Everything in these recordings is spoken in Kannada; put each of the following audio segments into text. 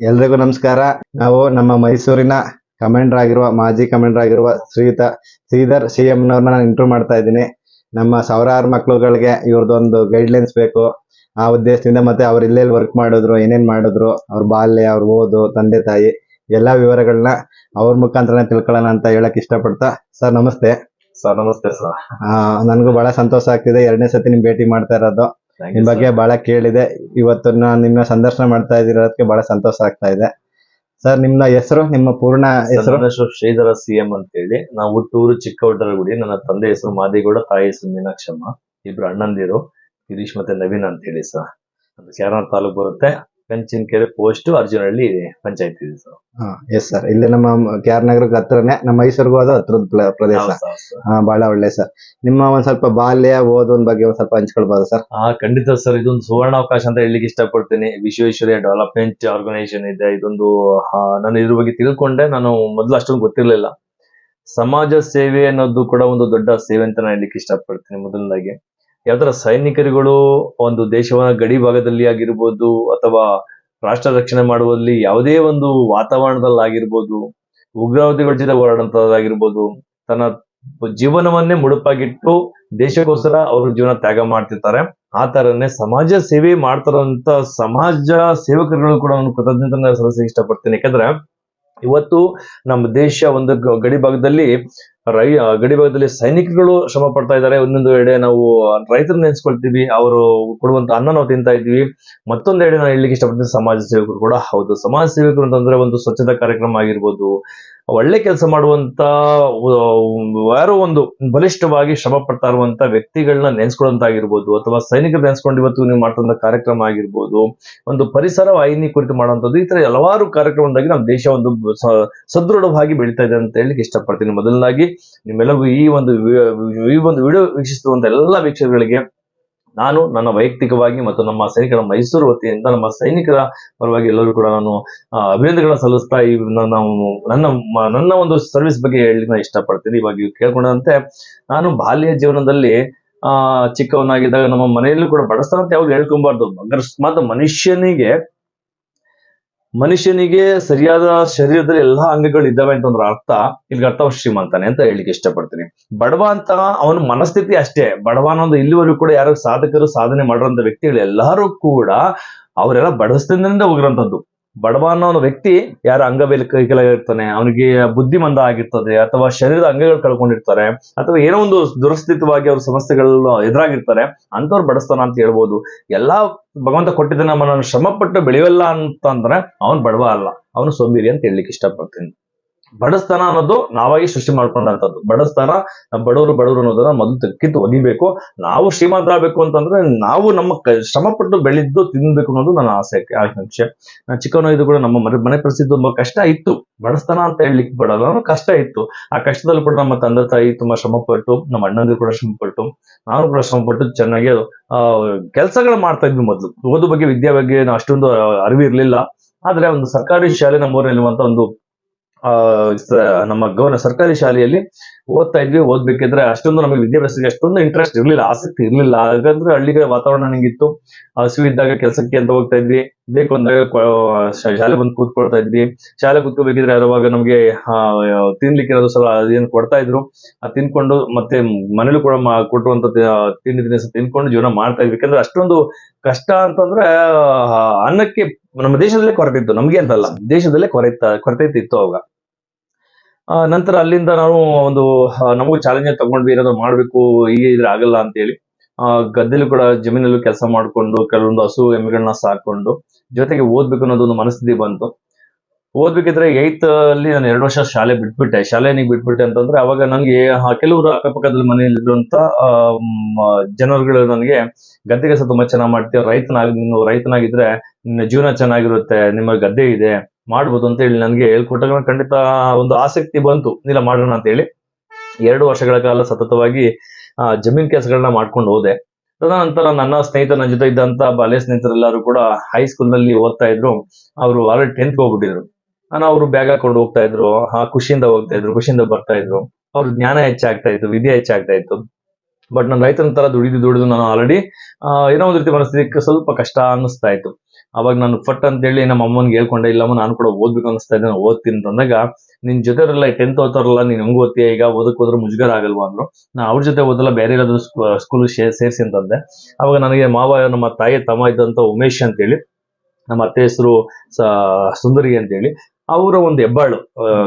ಎಲ್ರಿಗೂ ನಮಸ್ಕಾರ. ನಾವು ನಮ್ಮ ಮೈಸೂರಿನ ಕಮಾಂಡರ್ ಆಗಿರುವ ಮಾಜಿ ಕಮಾಂಡರ್ ಆಗಿರುವ ಶ್ರೀಯುತ ಶ್ರೀಧರ್ ಸಿ ಎಂನವ್ರನ್ನ ನಾನು ಇಂಟ್ರೂ ಮಾಡ್ತಾ ಇದ್ದೀನಿ. ನಮ್ಮ ಸಾವಿರಾರು ಮಕ್ಳುಗಳಿಗೆ ಇವ್ರದ್ದೊಂದು ಗೈಡ್ಲೈನ್ಸ್ ಬೇಕು. ಆ ಉದ್ದೇಶದಿಂದ ಮತ್ತೆ ಅವ್ರು ಇಲ್ಲೆಲ್ಲಿ ವರ್ಕ್ ಮಾಡಿದ್ರು ಏನೇನು ಮಾಡಿದ್ರು ಅವ್ರ ಬಾಲ್ಯ ಅವ್ರ ಓದು ತಂದೆ ತಾಯಿ ಎಲ್ಲಾ ವಿವರಗಳನ್ನ ಅವ್ರ ಮುಖಾಂತರನೇ ತಿಳ್ಕೊಳ್ಳೋಣ ಅಂತ ಹೇಳಕ್ ಇಷ್ಟಪಡ್ತಾ. ಸರ್ ನಮಸ್ತೆ. ಸರ್ ನಮಸ್ತೆ ಸರ್. ನನಗೂ ನನ್ಗೂ ಬಹಳ ಸಂತೋಷ ಆಗ್ತಿದೆ. ಎರಡನೇ ಸತಿ ನಿಮ್ ಭೇಟಿ ಮಾಡ್ತಾ ಇರೋದು. ನಿಮ್ ಬಗ್ಗೆ ಬಹಳ ಕೇಳಿದೆ. ಇವತ್ತು ನಾನು ನಿಮ್ನ ಸಂದರ್ಶನ ಮಾಡ್ತಾ ಇದ್ದೀರೋದಕ್ಕೆ ಬಹಳ ಸಂತೋಷ ಆಗ್ತಾ ಇದೆ. ಸರ್ ನಿಮ್ಮ ಹೆಸರು ನಿಮ್ಮ ಪೂರ್ಣ ಹೆಸರು? ಶ್ರೀಧರ ಸಿ ಎಂ ಅಂತ ಹೇಳಿ ನಾವು ಹುಟ್ಟೂರು ಚಿಕ್ಕವಡ್ಡರಗುಡಿ ನನ್ನ ತಂದೆ ಹೆಸರು ಮಾದಿಗೌಡ ತಾಯಿ ಹೆಸರು ಮೀನಾಕ್ಷಮ್ಮ. ಇಬ್ರು ಅಣ್ಣಂದಿರು. ಗಿರೀಶ್ ಮತ್ತೆ ನವೀನ್ ಅಂತ ಹೇಳಿ ಸರ್ ಅದು ಶಾರನಾಥ್ ತಾಲೂಕ್ ಬರುತ್ತೆ. ಕಂಚಿನಕೆರೆ ಪೋಸ್ಟ್ ಅರ್ಜುನಹಳ್ಳಿ ಪಂಚಾಯತ್ ಇದೆ. ಸರ್ ಎಸ್ ಸರ್ ಇಲ್ಲಿ ನಮ್ಮ ಕೆ ಆರ್ ನಗರಕ್ಕೆ ಹತ್ರನೇ ನಮ್ಮ ಮೈಸೂರಿಗೂ ಅದು ಹತ್ರದ ಪ್ಲ- ಪ್ರದೇಶ. ಹೌದು ಸರ್, ಸರ್. ಹಾ ಬಹಳ ಒಳ್ಳೆ ಸರ್ ನಿಮ್ಮ ಒಂದ್ ಸ್ವಲ್ಪ ಬಾಲ್ಯ ಓದೋನ್ ಬಗ್ಗೆ ಒಂದ್ ಸ್ವಲ್ಪ ಹಂಚ್ಕೊಳ್ಬೋದು ಸರ್ ಆ ಖಂಡಿತ ಸರ್ ಇದೊಂದು ಸುವರ್ಣ ಅವಕಾಶ ಅಂತ ಹೇಳಲಿಕ್ಕೆ ಇಷ್ಟಪಡ್ತೀನಿ. ವಿಶ್ವೇಶ್ವರಯ್ಯ ಡೆವಲಪ್ಮೆಂಟ್ ಆರ್ಗನೈಸೇಷನ್ ಇದೆ. ಇದೊಂದು ಆ, ನಾನು ಇದ್ರ ಬಗ್ಗೆ ತಿಳ್ಕೊಂಡೆ. ನಾನು ಮೊದಲು ಅಷ್ಟೊಂದು ಗೊತ್ತಿರಲಿಲ್ಲ. ಸಮಾಜ ಸೇವೆ ಅನ್ನೋದು ಕೂಡ ಒಂದು ದೊಡ್ಡ ಸೇವೆ ಅಂತ ನಾನು ಹೇಳಲಿಕ್ಕೆ ಇಷ್ಟಪಡ್ತೀನಿ ಮೊದಲನೇದಾಗಿ. ಯಾವ್ದಾರ ಸೈನಿಕರುಗಳು ಒಂದು ದೇಶವನ್ನ ಗಡಿ ಭಾಗದಲ್ಲಿ ಆಗಿರ್ಬೋದು ಅಥವಾ ರಾಷ್ಟ್ರ ರಕ್ಷಣೆ ಮಾಡುವಲ್ಲಿ ಯಾವುದೇ ಒಂದು ವಾತಾವರಣದಲ್ಲಿ ಆಗಿರ್ಬೋದು, ಉಗ್ರವಾದಿಗಳ ಜೊತೆ ಹೋರಾಡುವಂತದ್ದಾಗಿರ್ಬೋದು ತನ್ನ ಜೀವನವನ್ನೇ ಮುಡುಪಾಗಿಟ್ಟು ದೇಶಕ್ಕೋಸ್ಕರ ಅವರು ಜೀವನ ತ್ಯಾಗ ಮಾಡ್ತಿರ್ತಾರೆ. ಆ ತರನೇ ಸಮಾಜ ಸೇವೆ ಮಾಡ್ತಾರಂತ ಸಮಾಜ ಸೇವಕರುಗಳು ಕೂಡ ನಾನು ಕೃತಜ್ಞತೆ ಸಲ್ಲಿಸಕ್ಕೆ ಇಷ್ಟಪಡ್ತೀನಿ. ಯಾಕಂದ್ರೆ ಇವತ್ತು ನಮ್ಮ ದೇಶ ಒಂದು ಗಡಿ ಭಾಗದಲ್ಲಿ ರೈ ಗಡಿ ಭಾಗದಲ್ಲಿ ಸೈನಿಕರುಗಳು ಶ್ರಮ ಪಡ್ತಾ ಇದ್ದಾರೆ. ಒಂದೊಂದು ಎಡೆ ನಾವು ರೈತರು ನೆನೆಸ್ಕೊಳ್ತೀವಿ. ಅವರು ಕೊಡುವಂತ ಅನ್ನ ನಾವು ತಿಂತಾ ಇದ್ವಿ ಮತ್ತೊಂದೆಡೆ ನಾನು ಹೇಳಲಿಕ್ಕೆ ಇಷ್ಟಪಡ್ತೀನಿ ಸಮಾಜ ಸೇವಕರು ಕೂಡ. ಹೌದು, ಸಮಾಜ ಸೇವಕರು ಅಂತಂದ್ರೆ ಒಂದು ಸ್ವಚ್ಛತಾ ಕಾರ್ಯಕ್ರಮ ಆಗಿರ್ಬೋದು. ಒಳ್ಳೆ ಕೆಲಸ ಮಾಡುವಂತ ಯಾರೋ ಒಂದು ಬಲಿಷ್ಠವಾಗಿ ಶ್ರಮ ಪಡ್ತಾ ಇರುವಂತ ವ್ಯಕ್ತಿಗಳನ್ನ ನೆನ್ಸ್ಕೊಳ್ಳೋಂತಾಗಿರ್ಬೋದು ಅಥವಾ ಸೈನಿಕರು ನೆನೆಸ್ಕೊಂಡು ಇವತ್ತು ನೀವು ಮಾಡ್ತಂತ ಕಾರ್ಯಕ್ರಮ ಆಗಿರ್ಬೋದು, ಒಂದು ಪರಿಸರ ವಾಹಿನಿ ಕುರಿತು ಮಾಡುವಂಥದ್ದು, ಈ ತರ ಹಲವಾರು ಕಾರ್ಯಕ್ರಮದಾಗಿ ನಮ್ಮ ದೇಶ ಒಂದು ಸದೃಢವಾಗಿ ಬೆಳೀತಾ ಇದೆ ಅಂತ ಹೇಳಿ ಇಷ್ಟಪಡ್ತೀನಿ. ಮೊದಲನಾಗಿ ನಿಮ್ಮೆಲ್ಲರಿಗೂ ಈ ಒಂದು ಈ ಒಂದು ವಿಡಿಯೋ ವೀಕ್ಷಿಸುವಂತ ಎಲ್ಲ ವೀಕ್ಷಕರಿಗೆ ನಾನು ನನ್ನ ವೈಯಕ್ತಿಕವಾಗಿ ಮತ್ತು ನಮ್ಮ ಸೈನಿಕರ ಮೈಸೂರು ವತಿಯಿಂದ ನಮ್ಮ ಸೈನಿಕರ ಪರವಾಗಿ ಎಲ್ಲರೂ ಕೂಡ ನಾನು ಅಭಿನಂದನೆಗಳನ್ನು ಸಲ್ಲಿಸ್ತಾ ಈ ನನ್ನ ಮ- ನನ್ನ ಒಂದು ಸರ್ವಿಸ್ ಬಗ್ಗೆ ಹೇಳಿ ನಾನು ಇಷ್ಟಪಡ್ತೀನಿ. ಇವಾಗ ಕೇಳ್ಕೊಂಡಂತೆ, ನಾನು ಬಾಲ್ಯ ಜೀವನದಲ್ಲಿ, ಆ, ಚಿಕ್ಕವನಾಗಿದ್ದಾಗ ನಮ್ಮ ಮನೆಯಲ್ಲೂ ಕೂಡ ಬಡಸ್ತಾನ ಅಂತ ಯಾವಾಗ ಹೇಳ್ಕೊಂಬಾರ್ದು ಅಕಸ್ಮಾತ್ ಮನುಷ್ಯನಿಗೆ ಮನುಷ್ಯನಿಗೆ ಸರಿಯಾದ ಶರೀರದಲ್ಲಿ ಎಲ್ಲಾ ಅಂಗಗಳು ಇದ್ದಾವೆ ಅಂತಂದ್ರೆ ಅರ್ಥ ಇಲ್ಲಿ ಅರ್ಥ ಶ್ರೀಮಂತಾನೆ ಶ್ರೀಮಂತನೇ ಅಂತ ಹೇಳಿಕ್ಕೆ ಇಷ್ಟಪಡ್ತೀನಿ. ಬಡವ ಅಂತ ಅವನ ಮನಸ್ಥಿತಿ ಅಷ್ಟೇ. ಬಡವ ಅನ್ನೋದು ಇಲ್ಲಿವರೆಗೂ ಕೂಡ ಯಾರು ಸಾಧಕರು ಸಾಧನೆ ಮಾಡಿರೋಂಥ ವ್ಯಕ್ತಿಗಳು ಎಲ್ಲರೂ ಕೂಡ ಅವರೆಲ್ಲ ಬಡಸ್ತಿನಿಂದ ಹೋಗಿರೋಂಥದ್ದು ಬಡವ ಅನ್ನೋ ಒಂದು ವ್ಯಕ್ತಿ ಯಾರ ಅಂಗವೇಲಿ ಇರ್ತಾನೆ, ಅವನಿಗೆ ಬುದ್ಧಿಮಂದ ಆಗಿರ್ತದೆ ಅಥವಾ ಶರೀರದ ಅಂಗಗಳು ಕಳ್ಕೊಂಡಿರ್ತಾರೆ ಅಥವಾ ಏನೋ ಒಂದು ದುರಸ್ಥಿತವಾಗಿ ಅವ್ರ ಸಮಸ್ಯೆಗಳು ಎದುರಾಗಿರ್ತಾರೆ ಅಂತವ್ರು ಬಡಸ್ತಾನ ಅಂತ ಹೇಳ್ಬೋದು. ಎಲ್ಲಾ ಭಗವಂತ ಕೊಟ್ಟಿದ್ದ ನಮ್ಮನ್ನು ಶ್ರಮಪಟ್ಟು ಬೆಳೆಯಲ್ಲ ಅಂತಂದ್ರೆ ಅವನು ಬಡವ ಅಲ್ಲ, ಅವನು ಸೋಂಬೇರಿ ಅಂತ ಹೇಳಲಿಕ್ಕೆ ಇಷ್ಟಪಡ್ತೀನಿ. ಬಡಸ್ತನ ಅನ್ನೋದು ನಾವಾಗಿ ಸೃಷ್ಟಿ ಮಾಡ್ಕೊಂಡಂಥದ್ದು. ಬಡಸ್ತನ ಬಡವರು ಬಡವರು ಅನ್ನೋದನ್ನ ಮೊದಲು ಕಿತ್ತು ಒಗಿಬೇಕು ನಾವು ಆಗ್ಬೇಕು ಅಂತಂದ್ರೆ ನಾವು ನಮ್ಮ ಶ್ರಮ ಶ್ರಮಪಟ್ಟು ಬೆಳೆದ್ದು, ತಿನ್ಬೇಕು ಅನ್ನೋದು ನನ್ನ ಆಸೆ ಆಕಾಂಕ್ಷೆ. ನಾನು ಇದು ಕೂಡ ನಮ್ಮ ಮನೆ ಮನೆ ಪರಿಸ್ಥಿತಿ ತುಂಬಾ ಕಷ್ಟ ಇತ್ತು. ಬಡಸ್ತನ ಅಂತ ಹೇಳಲಿಕ್ಕೆ ಬಡಲ್ಲ ಕಷ್ಟ ಇತ್ತು. ಆ ಕಷ್ಟದಲ್ಲಿ ಕೂಡ ನಮ್ಮ ತಂದೆ, ತಾಯಿ ತುಂಬಾ ಶ್ರಮಪಟ್ಟು, ನಮ್ಮ ಅಣ್ಣಂದಿರು ಕೂಡ ಶ್ರಮಪಟ್ಟು, ನಾನು ಕೂಡ ಶ್ರಮಪಟ್ಟು ಚೆನ್ನಾಗಿ ಆ, ಕೆಲಸಗಳು ಮಾಡ್ತಾ ಇದ್ವಿ ಮೊದಲು. ಓದು ಬಗ್ಗೆ, ವಿದ್ಯೆ ಬಗ್ಗೆ ಅಷ್ಟೊಂದು ಅರಿವಿ ಇರಲಿಲ್ಲ ಆದ್ರೆ ಒಂದು ಸರ್ಕಾರಿ ಶಾಲೆ ನಮ್ಮ ಊರಲ್ಲಿರುವಂತ ಒಂದು ನಮ್ಮ ಗೌರ್ನ ಸರ್ಕಾರಿ ಶಾಲೆಯಲ್ಲಿ ಓದ್ತಾ ಇದ್ವಿ, ಓದ್ಬೇಕಿದ್ರೆ ಅಷ್ಟೊಂದು ನಮಗೆ ವಿದ್ಯಾಭ್ಯಾಸಕ್ಕೆ ಅಷ್ಟೊಂದು ಇಂಟ್ರೆಸ್ಟ್ ಇರ್ಲಿಲ್ಲ, ಆಸಕ್ತಿ ಇರ್ಲಿಲ್ಲ. ಹಾಗಂದ್ರೆ ಹಳ್ಳಿಗೆ ವಾತಾವರಣ ನನಗಿತ್ತು ಹಸಿವು ಇದ್ದಾಗ ಕೆಲಸಕ್ಕೆ ಅಂತ ಹೋಗ್ತಾ ಇದ್ವಿ. ಬೇಕು ಅಂದಾಗ ಶಾಲೆ ಬಂದು ಕೂತ್ಕೊಳ್ತಾ ಇದ್ವಿ. ಶಾಲೆ ಕೂತ್ಕೋಬೇಕಿದ್ರೆ ಅವಾಗ ನಮಗೆ ತಿನ್ಲಿಕ್ಕೆ ಇರೋದು ಸ್ವಲ್ಪ ಅದೇನು ಕೊಡ್ತಾ ಇದ್ರು. ಆ, ತಿನ್ಕೊಂಡು ಮತ್ತೆ ಮನೇಲಿ ಕೂಡ ಕೊಟ್ಟುವಂತ ತಿಂಡಿ ತಿನಿಸು ತಿನ್ಕೊಂಡು ಜೀವನ ಮಾಡ್ತಾ ಇದ್ವಿ. ಯಾಕಂದ್ರೆ ಅಷ್ಟೊಂದು ಕಷ್ಟ ಅಂತಂದ್ರೆ ಅನ್ನಕ್ಕೆ ನಮ್ಮ ದೇಶದಲ್ಲೇ ಕೊರತೆ ಇತ್ತು. ನಮ್ಗೆ ಅಂತಲ್ಲ, ದೇಶದಲ್ಲೇ ಕೊರತೆ ಕೊರತೆ ಇತ್ತು ಅವಾಗ. ನಂತರ ಅಲ್ಲಿಂದ ನಾವು ಒಂದು ನಮಗೂ ಚಾಲೆಂಜ್ ತಗೊಂಡ್ವಿ ಏನಾದ್ರು ಮಾಡ್ಬೇಕು ಹೀಗೆ ಇದ್ರೆ ಆಗಲ್ಲ ಅಂತ ಹೇಳಿ ಆ ಗದ್ದೆಲ್ಲೂ ಕೂಡ ಜಮೀನಲ್ಲೂ ಕೆಲಸ ಮಾಡ್ಕೊಂಡು ಕೆಲವೊಂದು ಹಸು ಎಮ್ಮೆಗಳನ್ನ ಸಾಕೊಂಡು ಜೊತೆಗೆ ಓದ್ಬೇಕು ಅನ್ನೋದು ಒಂದು ಮನಸ್ಥಿತಿ ಬಂತು. ಓದ್ಬೇಕಿದ್ರೆ ಏತ್ ಅಲ್ಲಿ ನಾನು ಎರಡು ವರ್ಷ ಶಾಲೆ ಬಿಟ್ಬಿಟ್ಟೆ. ಶಾಲೆ ಬಿಟ್ಬಿಟ್ಟೆ ಅಂತಂದ್ರೆ ಅವಾಗ ನನಗೆ ಕೆಲವರು ಅಕ್ಕಪಕ್ಕದಲ್ಲಿ ಮನೆಯಲ್ಲಿರುವಂತ ಆ, ಜನರುಗಳು ನನಗೆ ಗದ್ದೆ ಕೆಲಸ ತುಂಬಾ ಚೆನ್ನಾಗಿ ಮಾಡ್ತೀವಿ ರೈತನಾಗಿ ನೀನು ರೈತನಾಗಿದ್ರೆ ನಿನ್ನ ಜೀವನ ಚೆನ್ನಾಗಿರುತ್ತೆ ನಿಮ್ಮ ಗದ್ದೆ ಇದೆ ಮಾಡ್ಬೋದು ಅಂತ ಹೇಳಿ ನನಗೆ ಹೇಳ್ಕೊಟ್ಟಾಗ ಖಂಡಿತ ಒಂದು ಆಸಕ್ತಿ ಬಂತು. ಇಲ್ಲ ಮಾಡೋಣ ಅಂತ ಹೇಳಿ. ಎರಡು ವರ್ಷಗಳ ಕಾಲ ಸತತವಾಗಿ ಜಮೀನ್ ಕೆಲಸಗಳನ್ನ ಮಾಡ್ಕೊಂಡು ಹೋದೆ. ತದನಂತರ ನನ್ನ ಸ್ನೇಹಿತ ನನ್ನ ಜೊತೆ ಇದ್ದಂತ ಬಾಲ್ಯ ಸ್ನೇಹಿತರೆಲ್ಲರೂ ಕೂಡ ಹೈಸ್ಕೂಲ್ನಲ್ಲಿ ಓದ್ತಾ ಇದ್ರು. ಅವರು ಆಲ್ರೆಡಿ ಟೆಂತ್ ಹೋಗ್ಬಿಟ್ಟಿದ್ರು. ನಾನು ಅವರು ಬ್ಯಾಗ್ ಹಾಕೊಂಡು ಹೋಗ್ತಾ ಇದ್ರು. ಖುಷಿಯಿಂದ ಹೋಗ್ತಾ ಇದ್ರು, ಖುಷಿಯಿಂದ ಬರ್ತಾ ಇದ್ರು. ಅವ್ರ ಜ್ಞಾನ ಹೆಚ್ಚಾಗ್ತಾ ಇತ್ತು, ವಿದ್ಯೆ ಹೆಚ್ಚಾಗ್ತಾ ಇತ್ತು. ಬಟ್ ನಾನು ರೈತನ ತರ ದುಡಿದು ದುಡಿದು ನಾನು ಆಲ್ರೆಡಿ ಏನೋ ಒಂದು ರೀತಿ ಮನಸ್ಥಿತಿ ಸ್ವಲ್ಪ ಕಷ್ಟ ಅನ್ನಿಸ್ತಾ ಇತ್ತು. ಅವಾಗ ನಾನು ಫಟ್ ಅಂತೇಳಿ ನಮ್ಮ ಅಮ್ಮನ್ಗೆ ಹೇಳ್ಕೊಂಡೆ ಇಲ್ಲಮ್ಮ ನಾನು ಕೂಡ ಓದ್ಬೇಕು ಅನಿಸ್ತಾ ಇದ್ದೆ ನಾನು ಓದ್ತೀನಿ ಅಂತಂದಾಗ ನಿನ್ ಜೊತೆಲ್ಲ ಟೆಂತ್ ಓದ್ತಾರಲ್ಲ ನೀನ್ ಹೆಂಗ್ ಓದ್ತೀಯ ಈಗ? ಓದಕ್ ಹೋದ್ರೆ ಮುಜುಗರ ಆಗಲ್ವಾ ಅಂದ್ರು. ನಾ ಅವ್ರ ಜೊತೆ ಓದಲ್ಲ ಬೇರೆ ಯಾರಾದ್ರೂ ಸ್ಕೂಲ್ ಸೇರಿಸಿ ಅಂತಂದೆ ಅವಾಗ ನನಗೆ ಮಾವ ನಮ್ಮ ತಾಯಿ ತಮ್ಮ ಇದ್ದಂತ ಉಮೇಶ್ ಅಂತೇಳಿ ನಮ್ಮ ಅತ್ತೆ ಹೆಸರು ಸುಂದರಿ ಅಂತೇಳಿ ಅವರ ಒಂದು ಹೆಬ್ಬಾಳು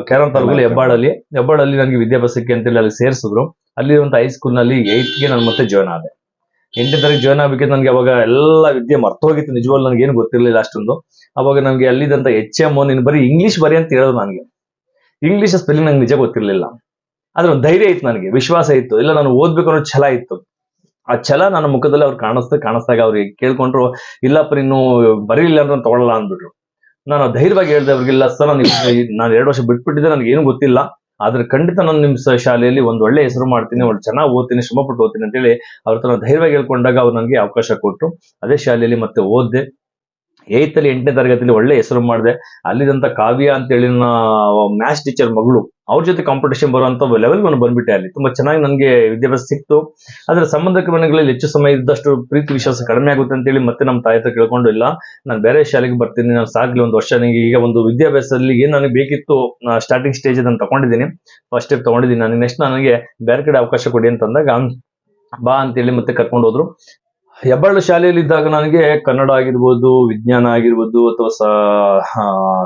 ಕೇರಳ ತಾಲೂಕಲ್ಲಿ ಹೆಬ್ಬಾಳಲ್ಲಿ ಹೆಬ್ಬಾಳಲ್ಲಿ ನನಗೆ ವಿದ್ಯಾಭ್ಯಾಸಕ್ಕೆ ಅಂತೇಳಿ ಅಲ್ಲಿ ಸೇರಿಸಿದ್ರು. ಅಲ್ಲಿ ಒಂದು ಹೈಸ್ಕೂಲ್ನಲ್ಲಿ ಏಯ್ತ್ಗೆ ನಾನು ಮತ್ತೆ ಜಾಯ್ನ್ ಆದೆ. ಎಂಟನೇ ತಾರೀಕು ಜಾಯ್ನ್ ಆಗಬೇಕಿತ್ತು ನನಗೆ, ಅವಾಗ ಎಲ್ಲ ವಿದ್ಯೆ ಮರ್ತೋಗಿತ್ತು, ನಿಜವಾಗ್ಲೂ ನನಗೆ ಏನು ಗೊತ್ತಿರಲಿಲ್ಲ ಅಷ್ಟೊಂದು. ಅವಾಗ ನನಗೆ ಅಲ್ಲಿದ್ದಂಥ ಎಚ್ ಎಂ ನೀನು ಬರೀ ಇಂಗ್ಲಿಷ್ ಬರಿ ಅಂತ ಹೇಳೋದು ನನಗೆ. ಇಂಗ್ಲಿಷ್ ಸ್ಪೆಲ್ಲಿಂಗ್ ನಂಗೆ ನಿಜ ಗೊತ್ತಿರಲಿಲ್ಲ. ಆದ್ರೆ ಒಂದು ಧೈರ್ಯ ಇತ್ತು ನನಗೆ, ವಿಶ್ವಾಸ ಇತ್ತು. ಇಲ್ಲ, ನಾನು ಓದ್ಬೇಕು ಅನ್ನೋ ಛಲ ಇತ್ತು. ಆ ಛಲ ನನ್ನ ಮುಖದಲ್ಲಿ ಅವ್ರು ಕಾಣಿಸ್ತಾ, ಕಾಣಿಸ್ದಾಗ ಅವ್ರಿಗೆ ಕೇಳ್ಕೊಂಡ್ರು, ಇಲ್ಲಪ್ಪ ನೀನು ಬರೀಲಿಲ್ಲ ಅಂದ್ರೆ ತಗೊಳ್ಳಲ್ಲ ಅಂದ್ಬಿಟ್ರು. ನಾನು ಧೈರ್ಯವಾಗಿ ಹೇಳ್ದೆ ಅವ್ರಿಗೆ ಇಲ್ಲ ಸರ್, ನಾನು ನಾನು ಎರಡು ವರ್ಷ ಬಿಟ್ಬಿಟ್ಟಿದ್ದೆ ನನಗೆ ಏನು ಗೊತ್ತಿಲ್ಲ. ಆದ್ರೆ ಖಂಡಿತ ನಾನು ನಿಮ್ಮ ಶಾಲೆಯಲ್ಲಿ ಒಂದು ಒಳ್ಳೆ ಹೆಸರು ಮಾಡ್ತೀನಿ ಒಳ್ಳೆ ಚೆನ್ನಾಗಿ ಓದ್ತೀನಿ, ಶ್ರಮಪಟ್ಟು ಓದ್ತೀನಿ ಅಂತೇಳಿ ಅವ್ರ ತನ್ನ ನಾನು ಧೈರ್ಯವಾಗಿ ಹೇಳ್ಕೊಂಡಾಗ ಅವ್ರು ನನಗೆ ಅವಕಾಶ ಕೊಟ್ಟರು ಅದೇ ಶಾಲೆಯಲ್ಲಿ ಮತ್ತೆ ಓದ್ದೆ. ಏಯ್ತ್ ಅಲ್ಲಿ ಎಂಟನೇ ತರಗತಿಯಲ್ಲಿ ಒಳ್ಳೆ ಹೆಸರು ಮಾಡಿದೆ. ಅಲ್ಲಿದಂತ ಕಾವ್ಯ ಅಂತೇಳಿ ಮ್ಯಾಥ್ಸ್ ಟೀಚರ್ ಮಗಳು ಅವ್ರ ಜೊತೆ ಕಾಂಪಿಟೇಷನ್ ಬರುವಂತ ಲೆವೆಲ್ ನಾನು ಬಂದ್ಬಿಟ್ಟೆ ಅಲ್ಲಿ. ತುಂಬಾ ಚೆನ್ನಾಗಿ ನನಗೆ ವಿದ್ಯಾಭ್ಯಾಸ ಸಿಕ್ತು. ಆದ್ರೆ ಸಂಬಂಧಕ ಮನೆಗಳಲ್ಲಿ ಹೆಚ್ಚು ಸಮಯ ಇದ್ದಷ್ಟು ಪ್ರೀತಿ ವಿಶ್ವಾಸ ಕಡಿಮೆ ಆಗುತ್ತೆ ಅಂತೇಳಿ ಮತ್ತೆ ನಮ್ಮ ತಾಯಿ ಹತ್ರ ಕೇಳ್ಕೊಂಡು, ಇಲ್ಲ, ನಾನು ಬೇರೆ ಶಾಲೆಗೆ ಬರ್ತೀನಿ, ನಾನು ಸಾಗ್ಲಿ ಒಂದು ವರ್ಷ ನನಗೆ ಈಗ ಒಂದು ವಿದ್ಯಾಭ್ಯಾಸದಲ್ಲಿ ಏನ್ ನನಗೆ ಬೇಕಿತ್ತು ಸ್ಟಾರ್ಟಿಂಗ್ ಸ್ಟೇಜ್ ನಾನು ತಗೊಂಡಿದ್ದೀನಿ. ಫಸ್ಟ್ ಸ್ಟೆಪ್ ತಗೊಂಡಿದ್ದೀನಿ ನನಗೆ ನೆಕ್ಸ್ಟ್ ನನಗೆ ಬೇರೆ ಕಡೆ ಅವಕಾಶ ಕೊಡಿ ಅಂತಂದಾಗ, ಬಾ ಅಂತೇಳಿ ಮತ್ತೆ ಕರ್ಕೊಂಡು ಹೋದ್ರು. ಹೆಬ್ಬಾಳು ಶಾಲೆಯಲ್ಲಿ ಇದ್ದಾಗ ನನಗೆ ಕನ್ನಡ ಆಗಿರ್ಬೋದು, ವಿಜ್ಞಾನ ಆಗಿರ್ಬೋದು ಅಥವಾ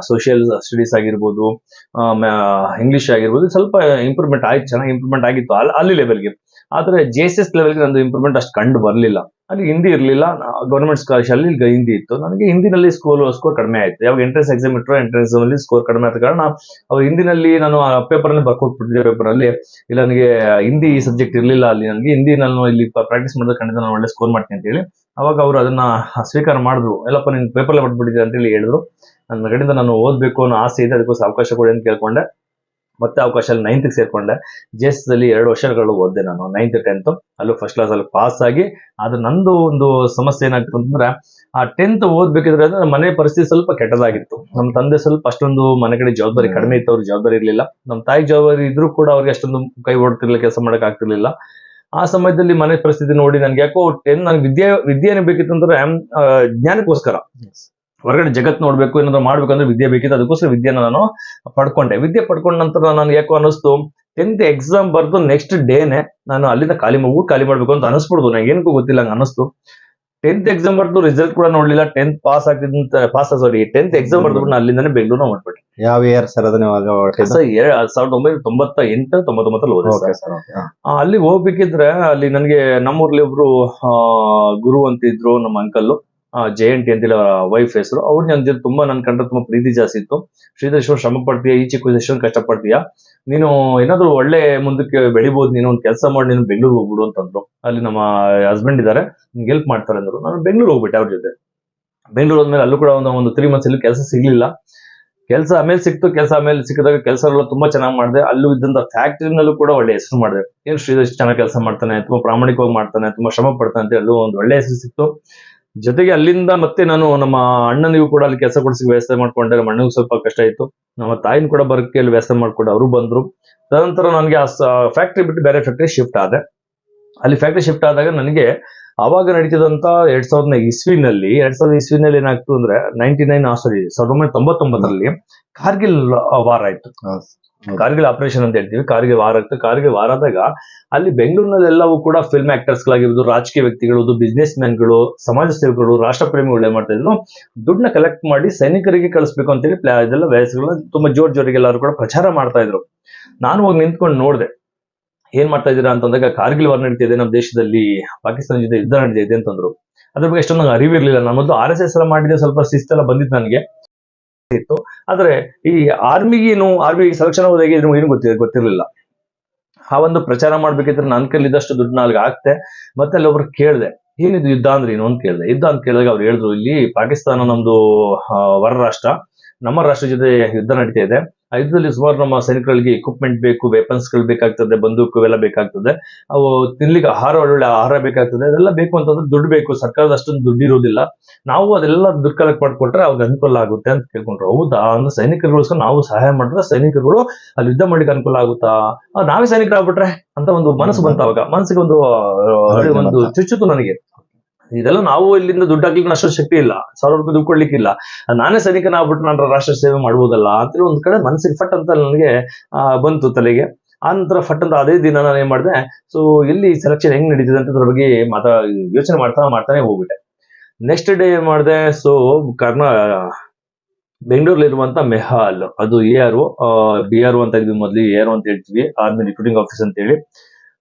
ಸೋಷಿಯಲ್ ಸ್ಟಡೀಸ್ ಆಗಿರ್ಬೋದು ಇಂಗ್ಲಿಷ್ ಆಗಿರ್ಬೋದು, ಸ್ವಲ್ಪ ಇಂಪ್ರೂವ್ಮೆಂಟ್ ಆಯ್ತು, ಚೆನ್ನಾಗಿ ಇಂಪ್ರೂವ್ಮೆಂಟ್ ಆಗಿತ್ತು. ಅಲ್ಲಿ ಅಲ್ಲಿ ಲೆವೆಲ್ಗೆ ಆದ್ರೆ ಜೆ ಎಸ್ ಎಸ್ ಲೆವೆಲ್ಗೆ ನಂದು ಇಂಪ್ರೂವ್ಮೆಂಟ್ ಅಷ್ಟು ಕಂಡು ಬರಲಿಲ್ಲ. ಅಲ್ಲಿ ಹಿಂದಿ ಇರಲಿಲ್ಲ. ಗೌರ್ಮೆಂಟ್ ಈಗ ಹಿಂದಿ ಇತ್ತು. ನನಗೆ ಹಿಂದಿನಲ್ಲಿ ಸ್ಕೋಲ್ ಸ್ಕೋರ್ ಕಡಿಮೆ ಆಯ್ತು. ಯಾವಾಗ ಎಂಟ್ರೆನ್ಸ್ ಎಕ್ಸಾಮ್ ಇಟ್ಟರು ಎಂಟ್ರೆನ್ಸ್ ಅಲ್ಲಿ ಸ್ಕೋರ್ ಕಡಿಮೆ ಆದ ಕಾರಣ ಅವ್ರು ಹಿಂದಿನಲ್ಲಿ ನಾನು ಆ ಪೇಪರ್ ಅಲ್ಲಿ ಬರ್ಕೊಟ್ಬಿಟ್ಟಿದ್ದೆ ಪೇಪರ್ ಅಲ್ಲಿ. ಇಲ್ಲ, ನನಗೆ ಹಿಂದಿ ಸಬ್ಜೆಕ್ಟ್ ಇರಲಿಲ್ಲ ಅಲ್ಲಿ. ನನಗೆ ಹಿಂದಿ ನಾನು ಇಲ್ಲಿ ಪ್ರಾಕ್ಟೀಸ್ ಮಾಡಿದ್ರೆ ಖಂಡಿತ ನಾನು ಒಳ್ಳೆ ಸ್ಕೋರ್ ಮಾಡ್ತೀನಿ ಅಂತ ಹೇಳಿ ಅವಾಗ ಅವರು ಅದನ್ನ ಸ್ವೀಕಾರ ಮಾಡಿದ್ರು. ಎಲ್ಲಪ್ಪ, ನೀನು ಪೇಪರ್ ಬರ್ಬಿಟ್ಟಿದೆ ಅಂತ ಹೇಳಿ ಹೇಳಿದ್ರು. ನನ್ನ ಕಡೆಯಿಂದ ನಾನು ಓದ್ಬೇಕು ಅನ್ನೋ ಆಸೆ ಇದೆ. ಅದಕ್ಕೋಸ್ಕರ ಅವಕಾಶ ಕೊಡಿ ಅಂತ ಕೇಳ್ಕೊಂಡೆ. ಮತ್ತೆ ಅವಕಾಶ ಅಲ್ಲಿ ನೈನ್ತ್ ಸೇರ್ಕೊಂಡೆ. ಜೆ ಎಸ್ ಅಲ್ಲಿ ಎರಡು ವರ್ಷಗಳು ಓದ್ದೆ ನಾನು ನೈನ್ತ್ ಟೆಂತ್ ಅಲ್ಲೂ ಫಸ್ಟ್ ಕ್ಲಾಸ್ ಅಲ್ಲಿ ಪಾಸ್ ಆಗಿ ಆದ್ರೆ ನಂದು ಒಂದು ಸಮಸ್ಯೆ ಏನಾಗ್ತು ಅಂತಂದ್ರೆ ಆ ಟೆಂತ್ ಓದ್ಬೇಕಿದ್ರೆ ಅಂದ್ರೆ ಮನೆ ಪರಿಸ್ಥಿತಿ ಸ್ವಲ್ಪ ಕೆಟ್ಟದಾಗಿತ್ತು. ನಮ್ಮ ತಂದೆ ಸ್ವಲ್ಪ ಅಷ್ಟೊಂದು ಮನೆ ಕಡೆ ಜವಾಬ್ದಾರಿ ಕಡಿಮೆ ಇತ್ತು ಅವ್ರ ಜವಾಬ್ದಾರಿ ಇರಲಿಲ್ಲ. ನಮ್ಮ ತಾಯಿ ಜವಾಬ್ದಾರಿ ಇದ್ರೂ ಕೂಡ ಅವ್ರಿಗೆ ಅಷ್ಟೊಂದು ಕೈ ಓಡ್ತಿರ್ಲಿಲ್ಲ ಕೆಲಸ ಮಾಡಕ್ ಆಗ್ತಿರ್ಲಿಲ್ಲ. ಆ ಸಮಯದಲ್ಲಿ ಮನೆ ಪರಿಸ್ಥಿತಿ ನೋಡಿ ನನ್ಗೆ ಯಾಕೋ ಟೆನ್ ನನ್ಗೆ ವಿದ್ಯೆ ವಿದ್ಯೆ ವಿದ್ಯೆನೇ ಬೇಕಿತ್ತು ಅಂದ್ರೆ ಜ್ಞಾನಕ್ಕೋಸ್ಕರ. ಹೊರಗಡೆ ಜಗತ್ ನೋಡ್ಬೇಕು ಏನಾದ್ರು ಮಾಡ್ಬೇಕಂದ್ರೆ ವಿದ್ಯೆ ಬೇಕಿತ್ತು. ಅದಕ್ಕೋಸ್ಕರ ವಿದ್ಯೆನ ನಾನು ಪಡ್ಕೊಂಡೆ. ವಿದ್ಯೆ ಪಡ್ಕೊಂಡ ನಂತರ ನಾನು ಯಾಕೋ ಅನಿಸ್ತು ಟೆಂತ್ ಎಕ್ಸಾಮ್ ಬರ್ದು ನೆಕ್ಸ್ಟ್ ಡೇನೆ ನಾನು ಅಲ್ಲಿಂದ ಖಾಲಿ ಮಗು ಖಾಲಿ ಮಾಡ್ಬೇಕು ಅಂತ ಅನಿಸ್ಬಿಡ್ದು ನಂಗೆ ಏನಕ್ಕೂ ಗೊತ್ತಿಲ್ಲ ಹಂಗ ಅನಿಸ್ತು ಟೆಂತ್ ಎಕ್ಸಾಮ್ ಬರ್ದು ರಿಸಲ್ಟ್ ಕೂಡ ನೋಡ್ಲಿಲ್ಲ. ಟೆಂತ್ ಪಾಸ್ ಆಗ್ತಿದ್ದಂತ ಪಾಸ್ ಸಾರಿ ಟೆಂತ್ ಎಕ್ಸಾಮ್ ಬರ್ದು ನಾನು ಅಲ್ಲಿಂದಾನೆ ಬೆಂಗಳೂರು ಮಾಡ್ಬಿಟ್ಟೆ ಯಾವ ಇಯರ್ ಸರ್ ಸಾವಿರದ ಒಂಬೈನೂರ ತೊಂಬತ್ತ ಎಂಟು ತೊಂಬತ್ತೊಂಬತ್ತಲ್ಲಿ ಓದಿದೆ ಅಲ್ಲಿ ಹೋಗ್ಬೇಕಿದ್ರೆ ಅಲ್ಲಿ ನನಗೆ ನಮ್ಮೂರ್ಲಿ ಒಬ್ರು ಗುರು ಅಂತಿದ್ರು ನಮ್ಮ ಅಂಕಲ್ ಜಯಂತಿ ಅವರ ವೈಫ್ ಹೆಸರು. ಅವ್ರು ನನ್ನ ಜೊತೆ ತುಂಬಾ ನನ್ ಕಂಡ್ರೆ ತುಂಬಾ ಪ್ರೀತಿ ಜಾಸ್ತಿ ಇತ್ತು. ಶ್ರೀಧರೇಶ್ವರ ಶ್ರಮ ಪಡ್ತೀಯ? ಈ ಚಿಕ್ಕ ಎಷ್ಟೊಂದು ಕಷ್ಟ ಪಡ್ತೀಯ? ನೀನು ಏನಾದ್ರು ಒಳ್ಳೆ ಮುಂದಕ್ಕೆ ಬೆಳಿಬಹುದು ನೀನು ಒಂದು ಕೆಲಸ ಮಾಡಿ, ನೀನು ಬೆಂಗಳೂರು ಹೋಗ್ಬಿಡು ಅಂತಂದ್ರು. ಅಲ್ಲಿ ನಮ್ಮ ಹಸ್ಬೆಂಡ್ ಇದಾರೆ, ನಿಂಗೆ ಹೆಲ್ಪ್ ಮಾಡ್ತಾರೆ ಅಂದ್ರು. ನಾನು ಬೆಂಗಳೂರು ಹೋಗ್ಬಿಟ್ಟೆ ಅವ್ರ ಜೊತೆ. ಬೆಂಗಳೂರು ಹೋದ್ಮೇಲೆ ಅಲ್ಲೂ ಕೂಡ ಒಂದು ಒಂದು ತ್ರೀ ಮಂತ್ಸ್ ಅಲ್ಲಿ ಕೆಲಸ ಸಿಗ್ಲಿಲ್ಲ. ಕೆಲಸ ಆಮೇಲೆ ಸಿಕ್ತು, ಕೆಲಸ ಆಮೇಲೆ ಸಿಕ್ಕಿದಾಗ ಕೆಲಸ ಎಲ್ಲ ತುಂಬಾ ಚೆನ್ನಾಗಿ ಮಾಡಿದೆ. ಅಲ್ಲೂ ಇದ್ದಂತ ಫ್ಯಾಕ್ಟ್ರಿನಲ್ಲೂ ಕೂಡ ಒಳ್ಳೆ ಹೆಸರು ಮಾಡಿದೆ. ಏನ್ ಶ್ರೀಧರ್ ಚೆನ್ನಾಗಿ ಕೆಲಸ ಮಾಡ್ತಾನೆ, ತುಂಬಾ ಪ್ರಾಮಾಣಿಕವಾಗಿ ಮಾಡ್ತಾನೆ, ತುಂಬಾ ಶ್ರಮ ಪಡ್ತಾನೆ ಅಂತ ಅಲ್ಲೂ ಒಂದು ಒಳ್ಳೆ ಹೆಸರು ಸಿಕ್ತು. ಜೊತೆಗೆ ಅಲ್ಲಿಂದ ಮತ್ತೆ ನಾನು ನಮ್ಮ ಅಣ್ಣನಿಗೂ ಕೂಡ ಅಲ್ಲಿ ಕೆಲಸ ಕೊಡಿಸಿ ವ್ಯವಸ್ಥೆ ಮಾಡ್ಕೊಂಡೆ. ನಮ್ಮ ಅಣ್ಣನಿಗೂ ಸ್ವಲ್ಪ ಕಷ್ಟ ಇತ್ತು ನಮ್ಮ ತಾಯಿನ ಕೂಡ ಬರಕ್ಕೆ ಅಲ್ಲಿ ವ್ಯವಸ್ಥೆ ಮಾಡ್ಕೊಂಡು ಅವರು ಬಂದ್ರು. ತದನಂತರ ನನಗೆ ಆ ಫ್ಯಾಕ್ಟ್ರಿ ಬಿಟ್ಟು ಬೇರೆ ಫ್ಯಾಕ್ಟ್ರಿ ಶಿಫ್ಟ್ ಆದೆ. ಅಲ್ಲಿ ಫ್ಯಾಕ್ಟ್ರಿ ಶಿಫ್ಟ್ ಆದಾಗ ನನಗೆ ಅವಾಗ ನಡೀತಿದಂತ ಎರಡ್ ಸಾವಿರದ ಇಸ್ವಿನಲ್ಲಿ, ಎರಡ್ ಸಾವಿರದ ಇಸ್ವಿನಲ್ಲಿ ಏನಾಗ್ತು ಅಂದ್ರೆ ನೈನ್ಟಿ ನೈನ್ ಸಾರಿ ಸಾವಿರದ ಒಂಬೈನೂರ ತೊಂಬತ್ತೊಂಬತ್ತರಲ್ಲಿ ಕಾರ್ಗಿಲ್ ವಾರ ಆಯ್ತು. ಕಾರ್ಗಿಲ್ ಆಪರೇಷನ್ ಅಂತ ಹೇಳ್ತೀವಿ. ಕಾರ್ಗಿಲ್ ವಾರ ಆಗ್ತದೆ. ಕಾರ್ಗಿಲ್ ವಾರ ಆದಾಗ ಅಲ್ಲಿ ಬೆಂಗಳೂರಿನಲ್ಲಿ ಎಲ್ಲವೂ ಕೂಡ ಫಿಲ್ಮ್ ಆಕ್ಟರ್ಸ್ ಗಳಾಗಿರ್ಬೋದು ರಾಜಕೀಯ ವ್ಯಕ್ತಿಗಳು ಬಿಸ್ನೆಸ್ ಮ್ಯಾನ್ಗಳು ಸಮಾಜ ಸೇವಕರು ರಾಷ್ಟ್ರಪ್ರೇಮಿಗಳು ಏನ್ ಮಾಡ್ತಾ ಇದ್ರು. ದುಡ್ಡನ್ನ ಕಲೆಕ್ಟ್ ಮಾಡಿ ಸೈನಿಕರಿಗೆ ಕಳಿಸ್ಬೇಕು ಅಂತೇಳಿ ಪ್ಲಾ, ಇದೆಲ್ಲ ವಯಸ್ಸುಗಳನ್ನ ತುಂಬಾ ಜೋರ್ ಜೋರಿಗೆ ಎಲ್ಲರೂ ಕೂಡ ಪ್ರಚಾರ ಮಾಡ್ತಾ ಇದ್ರು. ನಾನು ಹೋಗಿ ನಿಂತ್ಕೊಂಡು ನೋಡಿದೆ. ಏನ್ ಮಾಡ್ತಾ ಇದ್ದೀರಾ ಅಂತಂದಾಗ ಕಾರ್ಗಿಲ್ ವಾರ್ ಇದೆ ನಮ್ಮ ದೇಶದಲ್ಲಿ ಪಾಕಿಸ್ತಾನ ಜೊತೆ ಯುದ್ಧ ನಡೀತಿದೆ ಅಂತಂದ್ರು. ಅದ್ರ ಬಗ್ಗೆ ಎಷ್ಟೊಂದು ನಂಗೆ ಅರಿವಿರ್ಲಿಲ್ಲ. ನಾನು ಮೊದಲು ಆರ್ ಎಸ್ ಎಸ್ ಎಲ್ಲ ಮಾಡಿದ್ರೆ ಸ್ವಲ್ಪ ಶಿಸ್ತೆಲ್ಲ ಬಂದಿತ್ತು ನನಗೆ. ಇತ್ತು. ಆದ್ರೆ ಈ ಆರ್ಮಿಗೇನು, ಆರ್ಮಿ ಸೆಲೆಕ್ಷನ್ ಹೋದಾಗ ಏನು ಏನು ಗೊತ್ತಿರ ಗೊತ್ತಿರಲಿಲ್ಲ. ಆ ಒಂದು ಪ್ರಚಾರ ಮಾಡ್ಬೇಕಿದ್ರೆ ನನ್ನ ಕೈಲಿದ್ದಷ್ಟು ದುಡ್ಡು ನಾಲ್ಗೆ ಆಗ್ತೆ, ಮತ್ತೆ ಅಲ್ಲೊಬ್ರು ಕೇಳಿದೆ, ಏನಿದು ಯುದ್ಧ ಅಂದ್ರೆ ಏನು? ಅಂತ ಕೇಳಿದೆ. ಯುದ್ಧ ಅಂತ ಕೇಳಿದಾಗ ಅವ್ರು ಹೇಳಿದ್ರು, ಇಲ್ಲಿ ಪಾಕಿಸ್ತಾನ ನಮ್ದು ಹೊರ ರಾಷ್ಟ್ರ, ನಮ್ಮ ರಾಷ್ಟ್ರ ಜೊತೆ ಯುದ್ಧ ನಡೀತಾ ಇದೆ. ಯುದ್ಧದಲ್ಲಿ ಸುಮಾರು ನಮ್ಮ ಸೈನಿಕರಿಗೆ ಇಕ್ವಿಪ್ಮೆಂಟ್ ಬೇಕು ವೆಪನ್ಸ್ಗಳು ಬೇಕಾಗ್ತದೆ ಬಂದೂಕು ಇವೆಲ್ಲ ಬೇಕಾಗ್ತದೆ. ಅವು ತಿನ್ಲಿಕ್ಕೆ ಆಹಾರ ಒಳ್ಳೊಳ್ಳೆ ಆಹಾರ ಬೇಕಾಗ್ತದೆ. ಅದೆಲ್ಲ ಬೇಕು ಅಂತಂದ್ರೆ ದುಡ್ಡು ಬೇಕು. ಸರ್ಕಾರದ ಅಷ್ಟೊಂದು ದುಡ್ಡು ಇರೋದಿಲ್ಲ. ನಾವು ಅದೆಲ್ಲ ದುಡ್ಡು ಕಲೆಕ್ಟ್ ಮಾಡ್ಕೊಟ್ರೆ ಅವ್ರಿಗೆ ಅನುಕೂಲ ಆಗುತ್ತೆ ಅಂತ ಕೇಳ್ಕೊಂಡ್ರು. ಹೌದಾ? ಅಂದ್ರೆ ಸೈನಿಕರಿಗೋಸ್ಕರ ನಾವು ಸಹಾಯ ಮಾಡಿದ್ರೆ ಸೈನಿಕರುಗಳು ಅಲ್ಲಿ ಯುದ್ಧ ಮಾಡ್ಲಿಕ್ಕೆ ಅನುಕೂಲ ಆಗುತ್ತಾ? ನಾವೇ ಸೈನಿಕರಾಗ್ಬಿಟ್ರೆ ಅಂತ ಒಂದು ಮನಸ್ಸು ಬಂತ ಅವಾಗ. ಮನಸ್ಸಿಗೆ ಒಂದು ಒಂದು ಚುಚ್ಚುತ್ತು ನನಗೆ. ಇದೆಲ್ಲ ನಾವು ಇಲ್ಲಿಂದ ದುಡ್ಡು ಹಾಕ್ಲಿಕ್ಕೆ ಅಷ್ಟು ಶಕ್ತಿ ಇಲ್ಲ. ಸಾವಿರ ರೂಪಾಯಿ ದುಡ್ಡು ಕೊಡ್ಲಿಕ್ಕಿಲ್ಲ. ನಾನೇ ಸೈನಿಕನ ಆಗ್ಬಿಟ್ಟು ನಾನು ರಾಷ್ಟ್ರ ಸೇವೆ ಮಾಡ್ಬೋದಲ್ಲ ಅಂತೇಳಿ ಒಂದ್ ಕಡೆ ಮನಸ್ಸಿಗೆ ಫಟ್ ಅಂತ ನನಗೆ ಬಂತು ತಲೆಗೆ. ಆ ಫಟ್ ಅಂತ ಅದೇ ದಿನ ನಾನು ಏನ್ ಮಾಡಿದೆ ಸೊ ಎಲ್ಲಿ ಸೆಲೆಕ್ಷನ್ ಹೆಂಗ್ ನಡೀತಿದೆ ಅಂತ ಅದ್ರ ಬಗ್ಗೆ ಮಾತಾ, ಯೋಚನೆ ಮಾಡ್ತಾ ಮಾಡ್ತಾನೆ ಹೋಗ್ಬಿಟ್ಟೆ. ನೆಕ್ಸ್ಟ್ ಡೇ ಏನ್ ಮಾಡಿದೆ ಸೊ ಕರ್ನಾ, ಬೆಂಗಳೂರಲ್ಲಿರುವಂತ ಮೆಹಾಲ್. ಅದು ಎ ಆರ್ ಬಿ ಆರ್ ಅಂತ ಇದ್ವಿ ಮೊದಲು, ಎ ಆರ್ ಅಂತ ಹೇಳ್ತೀವಿ ಆರ್ಮಿ ರಿಕ್ರೂಟಿಂಗ್ ಆಫೀಸ್ ಅಂತ ಹೇಳಿ.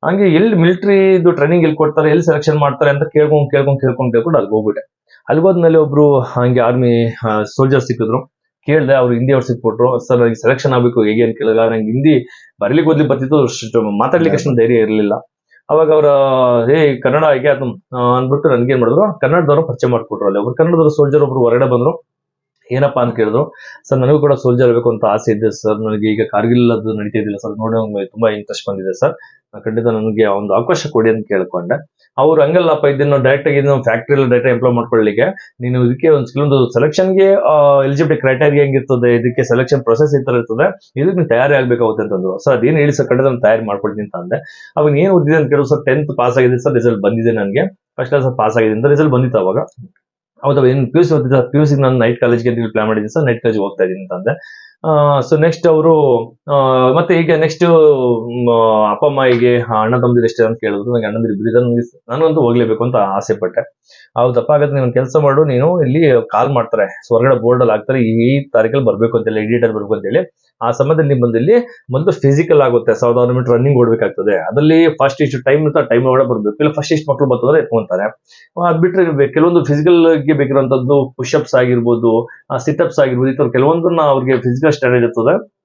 ಹಂಗೆ ಎಲ್ಲಿ ಮಿಲಿಟರಿದು ಟ್ರೈನಿಂಗ್ ಎಲ್ಲಿ ಕೊಡ್ತಾರೆ, ಎಲ್ಲಿ ಸೆಲೆಕ್ಷನ್ ಮಾಡ್ತಾರೆ ಅಂತ ಕೇಳ್ಕೊಂಡು ಕೇಳ್ಕೊಂಡು ಕೇಳ್ಕೊಂಡು ಕೇಳ್ಕೊಂಡು ಅಲ್ಲಿ ಹೋಗ್ಬಿಟ್ಟೆ. ಅಲ್ಲಿ ಹೋದ್ಮೇಲೆ ಒಬ್ರು ಹಂಗೆ ಆರ್ಮಿ ಸೋಲ್ಜರ್ ಸಿಕ್ಕಿದ್ರು. ಕೇಳಿದೆ ಅವ್ರು ಹಿಂದಿ ಅವ್ರು ಸಿಕ್ಬಿಟ್ರು. ಸರ್, ನನಗೆ ಸೆಲೆಕ್ಷನ್ ಆಗ್ಬೇಕು, ಹೇಗೆ ಅಂತ ಕೇಳಿದಾಗ ನಂಗೆ ಹಿಂದಿ ಬರ್ಲಿಕ್ಕೆ ಓದ್ಲಿ ಬರ್ತಿತ್ತು ಮಾತಾಡ್ಲಿಕ್ಕೆ ಅಷ್ಟೊಂದು ಧೈರ್ಯ ಇರಲಿಲ್ಲ. ಅವಾಗ ಅವರ, ಏ, ಕನ್ನಡ ಹೇಗೆ ಅದು ಅಂದ್ಬಿಟ್ಟು ನನ್ಗೆ ಏನ್ ಮಾಡಿದ್ರು, ಕನ್ನಡದವ್ರು ಪರಿಚಯ ಮಾಡ್ಕೊಟ್ರು ಅಲ್ಲಿ. ಒಬ್ರು ಕನ್ನಡದವ್ರು ಸೋಲ್ಜರ್ ಒಬ್ರು ಹೊರಗಡೆ ಬಂದ್ರು. ಏನಪ್ಪಾ ಅಂತ ಕೇಳಿದ್ರು, ಸರ್, ನನಗೂ ಕೂಡ ಸೋಲ್ಜರ್ ಆಗಬೇಕು ಅಂತ ಆಸೆ ಇದೆ, ಸರ್. ನನಗೆ ಈಗ ಕಾರ್ಗಿಲ್ ಅದು ನಡೀತಿದ್ದಿಲ್ಲ ಸರ್. ನೋಡಿ ತುಂಬಾ ಇಂಟ್ರೆಸ್ಟ್ ಬಂದಿದೆ, ಸರ್. ಖಂಡಿತ ನನಗೆ ಒಂದು ಅವಕಾಶ ಕೊಡಿ ಅಂತ ಕೇಳ್ಕೊಂಡೆ. ಅವ್ರು ಹಂಗಲ್ಲಪ್ಪ, ಇದನ್ನು ಡೈರೆಕ್ಟ್ ಆಗಿ ಇದನ್ನು ಫ್ಯಾಕ್ಟ್ರಿಯಲ್ಲಿ ಡೈರೆಕ್ಟ್ ಎಂಪ್ಲಾಯ್ ಮಾಡ್ಕೊಳ್ಳಿಕ್ಕೆ. ನೀನು ಇದಕ್ಕೆ ಒಂದು ಕೆಲವೊಂದು ಸೆಲೆಕ್ಷನ್ಗೆ ಎಲಿಜಿಬಿಲಿಟಿ ಕ್ರೈಟೇರಿಯಾ ಹೆಂಗಿರ್ತದೆ ಇದಕ್ಕೆ ಸೆಲೆಕ್ಷನ್ ಪ್ರೊಸೆಸ್ ಈ ತರ ಇರ್ತದೆ, ಇದಕ್ಕೆ ನೀವು ತಯಾರಿ ಆಗ್ಬೇಕಾಗುತ್ತೆ ಅಂತಂದು ಸರ್, ಅದೇನು ಹೇಳಿ ಸರ್, ಖಂಡಿತ ನಾನು ತಯಾರಿ ಮಾಡ್ಕೊಳ್ತೀನಿ ಅಂತ ಅಂದೆ. ಅವಾಗ ಏನು ಓದಿದೆ ಅಂತ ಕೇಳೋ ಸರ್ ಟೆಂತ್ ಪಾಸ್ ಆಗಿದೆ ಸರ್ ರಿಸಲ್ಟ್ ಬಂದಿದೆ ನನಗೆ. ಫಸ್ಟ್ ಕ್ಲಾಸ್ ಪಾಸ್ ಆಗಿದೆ ಅಂತ ರಿಸಲ್ಟ್ ಬಂದಿತ್ತು ಅವಾಗ. ಹೌದಾ ಏನು ಪಿ ಯು ಸಿ ಓದಿದ್ದ ಪಿ ಯು ಸಿ ನಾನು ನೈಟ್ ಕಾಲೇಜ್ಗೆ ಪ್ಲಾನ್ ಮಾಡಿದ್ದೀನಿ ಸರ್ ನೈಟ್ ಕಾಲೇಜ್ ಹೋಗ್ತಾ ಇದ್ದೀನಿ ಅಂತ ಅಂದೆ. ಸೊ ನೆಕ್ಸ್ಟ್ ಅವರು ಮತ್ತೆ ಈಗ ನೆಕ್ಸ್ಟ್ ಅಪ್ಪ ಅಮ್ಮ ಹೀಗೆ ಅಣ್ಣ ತಮ್ಮದಿರು ಎಷ್ಟೇ ಅಂತ ಕೇಳಿದ್ರು. ನನಗೆ ಅಣ್ಣಂದಿರು ಇಬ್ಬರಿದ್ದಾರೆ ನನಗೆ ನಾನಂತೂ ಹೋಗ್ಲೇಬೇಕು ಅಂತ ಆಸೆ ಪಟ್ಟೆ ಹೌದಪ್ಪ ಹಾಗಾದ್ರೆ ನೀವು ಕೆಲಸ ಮಾಡು, ನೀನು ಇಲ್ಲಿ ಕಾಲ್ ಮಾಡ್ತಾರೆ. ಹೊರಗಡೆ ಬೋರ್ಡ್ ಅಲ್ಲಿ ಹಾಕ್ತಾರೆ, ಈ ತಾರೀಕಲ್ಲಿ ಬರ್ಬೇಕು ಅಂತ ಹೇಳಿ ಎಡಿಟರ್ ಬರ್ಬೇಕು ಅಂತ ಹೇಳಿ. ಆ ಸಮಯದಲ್ಲಿ ನೀವು ಬಂದು ಇಲ್ಲಿ ಫಿಸಿಕಲ್ ಆಗುತ್ತೆ, ಸಾವಿರದ ಆರು ಮೀಟರ್ ರನ್ನಿಂಗ್ ಓಡಬೇಕಾಗ್ತದೆ. ಅದರಲ್ಲಿ ಫಸ್ಟ್ ಇಷ್ಟು ಟೈಮ್ ಇರುತ್ತೆ ಟೈಮ್ ಒಳಗಡೆ ಬರ್ಬೇಕು. ಇಲ್ಲ ಫಸ್ಟ್ ಇಷ್ಟು ಮಕ್ಕಳು ಬರ್ತದ್ರೆ ಎತ್ಕೊಂತಾರೆ. ಅದ್ ಬಿಟ್ರೆ ಬೆ- ಕೆಲವೊಂದು ಫಿಸಿಕಲ್ಗೆ ಬೇಕಿರುವಂತದ್ದು ಪುಷಪ್ಸ್ ಆಗಿರ್ಬೋದು ಸಿಟಪ್ಸ್ ಆಗಿರ್ಬೋದು, ಈ ತರ ಕೆಲವೊಂದನ್ನ ಅವ್ರಿಗೆ ಫಿಸಿಕಲ್ ಸ್ಟ್ಯಾಂಡರ್ಡ್ ಇರ್ತದೆ.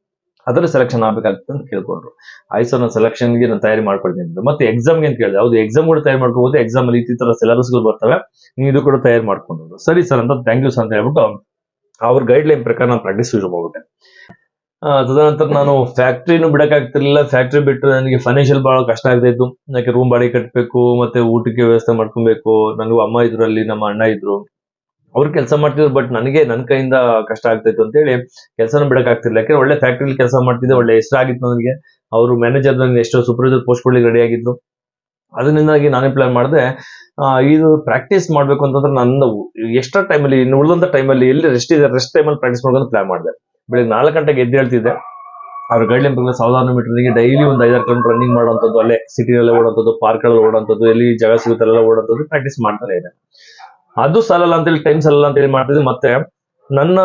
ಅದರಲ್ಲಿ ಸೆಲೆಕ್ಷನ್ ಆಗ್ಬೇಕಾಗ್ತದೆ ಅಂತ ಕೇಳ್ಕೊಂಡ್ರು ಆಯ್ತು ಸರ್, ನಾನು ಸೆಲೆಕ್ಷನ್ಗೆ ನಾನು ತಯಾರಿ ಮಾಡ್ಕೊಳ್ತೀನಿ ಅಂತ ಮತ್ತೆ ಎಕ್ಸಾಮ್ಗೆ ಅಂತ ಕೇಳಿದೆ. ಹೌದು ಎಕ್ಸಾಮ್ ಕೂಡ ತಯಾರಿ ಮಾಡ್ಕೋಬಹುದು ಎಕ್ಸಾಮ್ ಅಲ್ಲಿ ಈ ತರ ಸಿಲೆಬಸ್ಗಳು ಬರ್ತವೆ. ನೀವು ಇದು ಕೂಡ ತಯಾರಿ ಮಾಡ್ಕೊಂಡು ಸರಿ ಸರ್ ಅಂತ ಥ್ಯಾಂಕ್ ಯು ಸರ್ ಅಂತ ಹೇಳ್ಬಿಟ್ಟು ಅವ್ರ ಗೈಡ್ ಲೈನ್ ಪ್ರಕಾರ ನಾನು ಪ್ರಾಕ್ಟೀಸ್ ಶುರು ಮಾಡ್ಬಿಟ್ಟೆ. ತದನಂತರ ನಾನು ಫ್ಯಾಕ್ಟ್ರಿನೂ ಬಿಡಕ್ಕಾಗ್ತಿರ್ಲಿಲ್ಲ. ಫ್ಯಾಕ್ಟ್ರಿ ಬಿಟ್ಟು ನನಗೆ ಫೈನಾನ್ಷಿಯಲ್ ಬಹಳ ಕಷ್ಟ ಆಗ್ತಾ ಇತ್ತು. ಯಾಕೆ ರೂಮ್ ಬಾಡಿಗೆ ಕಟ್ಟಬೇಕು ಮತ್ತೆ ಊಟಕ್ಕೆ ವ್ಯವಸ್ಥೆ ಮಾಡ್ಕೊಬೇಕು. ನನಗೂ ಅಮ್ಮ ಇದ್ರು ಅಲ್ಲಿ ನಮ್ಮ ಅಣ್ಣ ಇದ್ರು. ಅವ್ರು ಕೆಲಸ ಮಾಡ್ತಿದ್ರು ಬಟ್ ನನಗೆ ನನ್ನ ಕೈಯಿಂದ ಕಷ್ಟ ಆಗ್ತಾಯಿತ್ತು ಅಂತ ಹೇಳಿ ಕೆಲಸನ ಬಿಡಕ್ಕಾಗ್ತಿರ್ಲಿಲ್ಲ. ಯಾಕಂದ್ರೆ ಒಳ್ಳೆ ಫ್ಯಾಕ್ಟ್ರಿಲಿ ಕೆಲಸ ಮಾಡ್ತಿದ್ದೆ, ಒಳ್ಳೆ ಹೆಸರು ಆಗಿತ್ತು ನನಗೆ. ಅವರು ಮ್ಯಾನೇಜರ್ ನನಗೆ ಎಷ್ಟೋ ಸೂಪರ್ವೈಸರ್ ಪೋಸ್ಟ್ ಗಳಿಗೆ ರೆಡಿ ಆಗಿದ್ರು. ಅದರಿಂದಾಗಿ ನಾನೇ ಪ್ಲಾನ್ ಮಾಡಿದೆ. ಇದು ಪ್ರಾಕ್ಟೀಸ್ ಮಾಡ್ಬೇಕು ಅಂತಂದ್ರೆ ನನ್ನ ಎಷ್ಟೋ ಟೈಮಲ್ಲಿ ಇನ್ನು ಉಳಿದಂತ ಟೈಮಲ್ಲಿ ಎಲ್ಲಿ ರೆಸ್ಟ್ ಇದೆ ರೆಸ್ಟ್ ಟೈಮಲ್ಲಿ ಪ್ರಾಕ್ಟೀಸ್ ಮಾಡ್ಕೊಂಡು ಪ್ಲಾನ್ ಮಾಡಿದೆ. ಬೆಳಿಗ್ಗೆ ನಾಲ್ಕು ಗಂಟೆಗೆ ಎದ್ದು ಹೇಳ್ತಿದ್ದೆ. ಅವ್ರ ಗೈಡ್ಲೈನ್ ಪ್ರಕಾರ ಸಾವಿರಾರು ಮೀಟರ್ಗೆ ಡೈಲಿ ಒಂದು ಐದಾರು ಕಿಲೋಮೀಟರ್ ರನ್ನಿಂಗ್ ಮಾಡುವಂಥದ್ದು ಅಲ್ಲೇ ಸಿಟಿಯಲ್ಲೇ ಓಡೋಂಥದ್ದು ಪಾರ್ಕ್ಗಳಲ್ಲಿ ಓಡೋಂಥದ್ದು ಎಲ್ಲಿ ಜಾಗ ಸಿಗುತ್ತೆ ಅಲ್ಲೆಲ್ಲ ಓಡೋಂಥದ್ದು ಪ್ರಾಕ್ಟೀಸ್ ಮಾಡ್ತಾರೆ ಇದೆ ಅದು ಸಾಲಲ್ಲ ಅಂತೇಳಿ ಟೈಮ್ ಸಾಲಲ್ಲ ಅಂತೇಳಿ ಮಾಡ್ತಿದ್ವಿ ಮತ್ತೆ ನನ್ನ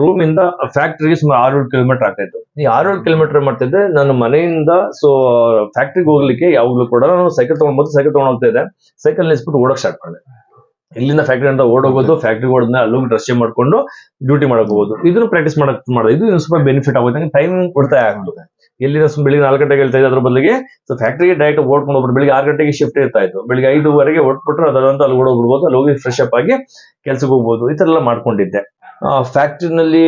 ರೂಮ್ ಇಂದ ಫ್ಯಾಕ್ಟ್ರಿಗೆ ಸುಮಾರು ಆರೇಳು ಕಿಲೋಮೀಟರ್ ಆಗ್ತಾ ಇತ್ತು. ಈ ಆರೇಳು ಕಿಲೋಮೀಟರ್ ಮಾಡ್ತಿದ್ದೆ. ನನ್ನ ಮನೆಯಿಂದ ಸೊ ಫ್ಯಾಕ್ಟ್ರಿಗೆ ಹೋಗ್ಲಿಕ್ಕೆ ಯಾವಾಗ್ಲೂ ಕೂಡ ನಾನು ಸೈಕಲ್ ತಗೊಂಡ್ ಬಂದು ಸೈಕಲ್ ತಗೊಂಡ್ ಹೋಗ್ತಾ ಇದ್ದೆ. ಸೈಕಲ್ ನಿಲ್ಸ್ಬಿಟ್ಟು ಓಡಕ್ ಸ್ಟಾರ್ಟ್ ಮಾಡಿದೆ. ಇಲ್ಲಿಂದ ಫ್ಯಾಕ್ಟ್ರಿ ಅಂತ ಓಡೋಗೋದು ಫ್ಯಾಕ್ಟ್ರಿ ಓಡಿದ್ಮೇಲೆ ಅಲ್ಲೂ ಡ್ರೆಸ್ ಮಾಡ್ಕೊಂಡು ಡ್ಯೂಟಿ ಮಾಡಕ್ ಹೋಗೋದು. ಇದನ್ನು ಪ್ರಾಕ್ಟೀಸ್ ಮಾಡೋದು ಇದು ಸ್ವಲ್ಪ ಬೆನಿಫಿಟ್ ಆಗುತ್ತೆ ಟೈಮ್ ಉಳಿತಾಯ ಆಗುತ್ತೆ ಎಲ್ಲಿಂದ ಬೆಳಿಗ್ಗೆ ನಾಲ್ಕು ಗಂಟೆಗೆ ಹೇಳ್ತಾ ಇದ್ದೆ, ಅದ್ರ ಬದಲಿಗೆ ಸೊ ಫ್ಯಾಕ್ಟ್ರಿಗೆ ಡೈರೆಕ್ಟ್ ಓಡ್ಕೊಂಡು ಹೋಗ್ಬಿಟ್ಟು ಬೆಳಿಗ್ಗೆ ಆರು ಗಂಟೆಗೆ ಶಿಫ್ಟ್ ಇರ್ತಾ ಇತ್ತು. ಬೆಳಿಗ್ಗೆ ಐದುವರೆಗೆ ಓಡ್ಬಿಟ್ರೆ ಅದರಂತ ಅಲ್ಲಿ ಓಡೋಗ್ಬಿಡ್ಬೋದು ಅಲ್ಲಿ ಹೋಗಿ ಫ್ರೆಶ್ ಅಪ್ ಆಗಿ ಕೆಲ್ಸಕ್ಕೆ ಹೋಗ್ಬೋದು, ಈ ತರ ಎಲ್ಲ ಮಾಡ್ಕೊಂಡಿದ್ದೆ ಫ್ಯಾಕ್ಟ್ರಿನಲ್ಲಿ